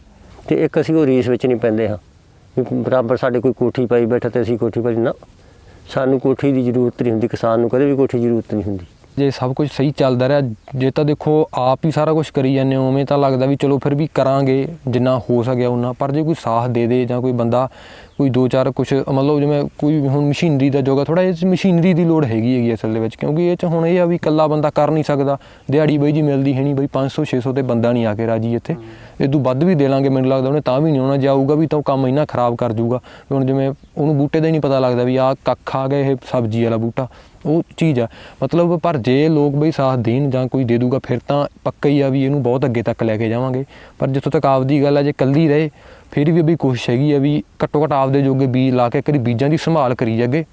ਤੇ ਇੱਕ ਅਸੀਂ ਉਹ ਰੀਸ ਵਿੱਚ ਨਹੀਂ ਪੈਂਦੇ ਹਾਂ। ਵੀ ਬਰਾਬਰ ਸਾਡੇ ਕੋਈ ਕੋਠੀ ਪਾਈ ਬੈਠਾ ਤੇ ਅਸੀਂ ਕੋਠੀ ਪਾਈ, ਨਾ। ਸਾਨੂੰ ਕੋਠੀ ਦੀ ਜ਼ਰੂਰਤ ਨਹੀਂ ਹੁੰਦੀ, ਕਿਸਾਨ ਨੂੰ ਕਦੇ ਵੀ ਕੋਠੀ ਦੀ ਜ਼ਰੂਰਤ ਨਹੀਂ ਹੁੰਦੀ। ਜੇ ਸਭ ਕੁਝ ਸਹੀ ਚੱਲਦਾ ਰਿਹਾ, ਜੇ ਤਾਂ ਦੇਖੋ ਆਪ ਹੀ ਸਾਰਾ ਕੁਝ ਕਰੀ ਜਾਂਦੇ ਹੋ, ਉਵੇਂ ਤਾਂ ਲੱਗਦਾ ਵੀ ਚਲੋ ਫਿਰ ਵੀ ਕਰਾਂਗੇ, ਜਿੰਨਾ ਹੋ ਸਕਿਆ ਉਹਨਾਂ ਪਰ ਜੇ ਕੋਈ ਸਾਥ ਦੇ ਦੇ ਜਾਂ ਕੋਈ ਬੰਦਾ ਕੋਈ ਦੋ ਚਾਰ ਕੁਝ ਮਤਲਬ ਜਿਵੇਂ ਕੋਈ ਹੁਣ ਮਸ਼ੀਨਰੀ ਦਾ ਜੋਗਾ ਥੋੜਾ ਇਸ ਮਸ਼ੀਨਰੀ ਦੀ ਲੋੜ ਹੈਗੀ ਹੈਗੀ ਅਸਲ ਦੇ ਵਿੱਚ, ਕਿਉਂਕਿ ਇਹ ਚ ਹੁਣ ਇਹ ਆ ਵੀ ਇਕੱਲਾ ਬੰਦਾ ਕਰ ਨਹੀਂ ਸਕਦਾ, ਦਿਹਾੜੀ ਬਈ ਜੀ ਮਿਲਦੀ ਹੈ ਨਹੀਂ ਬਈ 500 600 ਤੇ ਬੰਦਾ ਨਹੀਂ ਆ ਕੇ ਰਾਜੀ ਇੱਥੇ। ਇਹ ਤੋਂ ਵੱਧ ਵੀ ਦੇ ਲਾਂਗੇ ਮੈਨੂੰ ਲੱਗਦਾ, ਉਹਨੇ ਤਾਂ ਵੀ ਨਹੀਂ ਆਉਣਾ, ਜਾਊਗਾ ਵੀ ਤਾਂ ਉਹ ਕੰਮ ਇੰਨਾ ਖਰਾਬ ਕਰ ਜੂਗਾ, ਵੀ ਹੁਣ ਜਿਵੇਂ ਉਹਨੂੰ ਬੂਟੇ ਦਾ ਹੀ ਨਹੀਂ ਪਤਾ ਲੱਗਦਾ ਵੀ ਆਹ ਕੱਖ ਆ ਗਿਆ ਇਹ ਸਬਜ਼ੀ ਵਾਲਾ ਬੂਟਾ, ਉਹ ਚੀਜ਼ ਆ। ਮਤਲਬ ਪਰ ਜੇ ਲੋਕ ਬਈ ਸਾਥ ਦੇਣ ਜਾਂ ਕੋਈ ਦੇ ਦੂਗਾ, ਫਿਰ ਤਾਂ ਪੱਕਾ ਹੀ ਆ ਵੀ ਇਹਨੂੰ ਬਹੁਤ ਅੱਗੇ ਤੱਕ ਲੈ ਕੇ ਜਾਵਾਂਗੇ। ਪਰ ਜਿੱਥੋਂ ਤੱਕ ਆਪਦੀ ਗੱਲ ਆ, ਜੇ ਕੱਲੀ ਰਹੇ ਫਿਰ ਵੀ ਵੀ ਕੋਸ਼ਿਸ਼ ਹੈਗੀ ਆ ਵੀ ਘੱਟੋ ਘੱਟ ਆਪਦੇ ਜੋਗੇ ਬੀਜ ਲਾ ਕੇ ਕਰੀ ਬੀਜਾਂ ਦੀ ਸੰਭਾਲ ਕਰੀ ਜਾਗੇ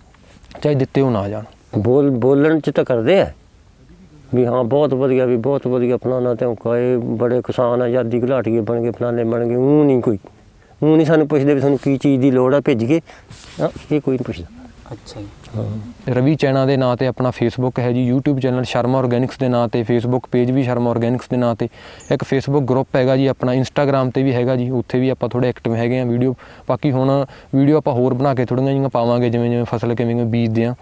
ਚਾਹੇ ਦਿੱਤੇ ਉਹ ਨਾ ਜਾਣ। ਬੋਲ ਬੋਲਣ ਚ ਤਾਂ ਕਰਦੇ ਆ। ਵੀ ਹਾਂ ਬਹੁਤ ਵਧੀਆ ਵੀ ਬਹੁਤ ਵਧੀਆ ਫਲਾਣਾ ਤੇ ਕਹੇ ਬੜੇ ਕਿਸਾਨ ਆਜ਼ਾਦੀ ਘੁਲਾਟੀਏ ਬਣ ਗਏ ਫਲਾਣੇ ਬਣ ਗਏ ਉਹ ਨਹੀਂ ਕੋਈ। ਉਹ ਨਹੀਂ ਸਾਨੂੰ ਪੁੱਛਦੇ ਵੀ ਸਾਨੂੰ ਕੀ ਚੀਜ਼ ਦੀ ਲੋੜ ਆ ਭੇਜੀਏ ਹਾਂ, ਇਹ ਕੋਈ ਨਹੀਂ ਪੁੱਛਦਾ। ਅੱਛਾ ਜੀ। ਹਾਂ। ਰਵੀ ਚੈਨਾ ਦੇ ਨਾਂ ਤੇ ਆਪਣਾ ਫੇਸਬੁੱਕ ਹੈ ਜੀ, YouTube ਚੈਨਲ ਸ਼ਰਮਾ ਆਰਗੈਨਿਕਸ ਦੇ ਨਾਂ ਤੇ ਫੇਸਬੁੱਕ ਪੇਜ ਵੀ ਸ਼ਰਮਾ ਆਰਗੈਨਿਕਸ ਦੇ ਨਾਂ ਤੇ, ਇੱਕ ਫੇਸਬੁੱਕ ਗਰੁੱਪ ਹੈਗਾ ਜੀ, ਆਪਣਾ Instagram ਤੇ ਵੀ ਹੈਗਾ ਜੀ, ਉੱਥੇ ਵੀ ਆਪਾਂ ਥੋੜੇ ਐਕਟਿਵ ਹੈਗੇ ਆ ਵੀਡੀਓ ਬਾਕੀ ਹੁਣ ਵੀਡੀਓ ਆਪਾਂ ਹੋਰ ਬਣਾ ਕੇ ਥੋੜੀਆਂ ਜਿਹੀਆਂ ਪਾਵਾਂਗੇ ਜਿਵੇਂ ਜਿਵੇਂ ਫਸਲ ਕਿਵੇਂ ਕਿਵੇਂ ਬੀਜਦੇ ਆ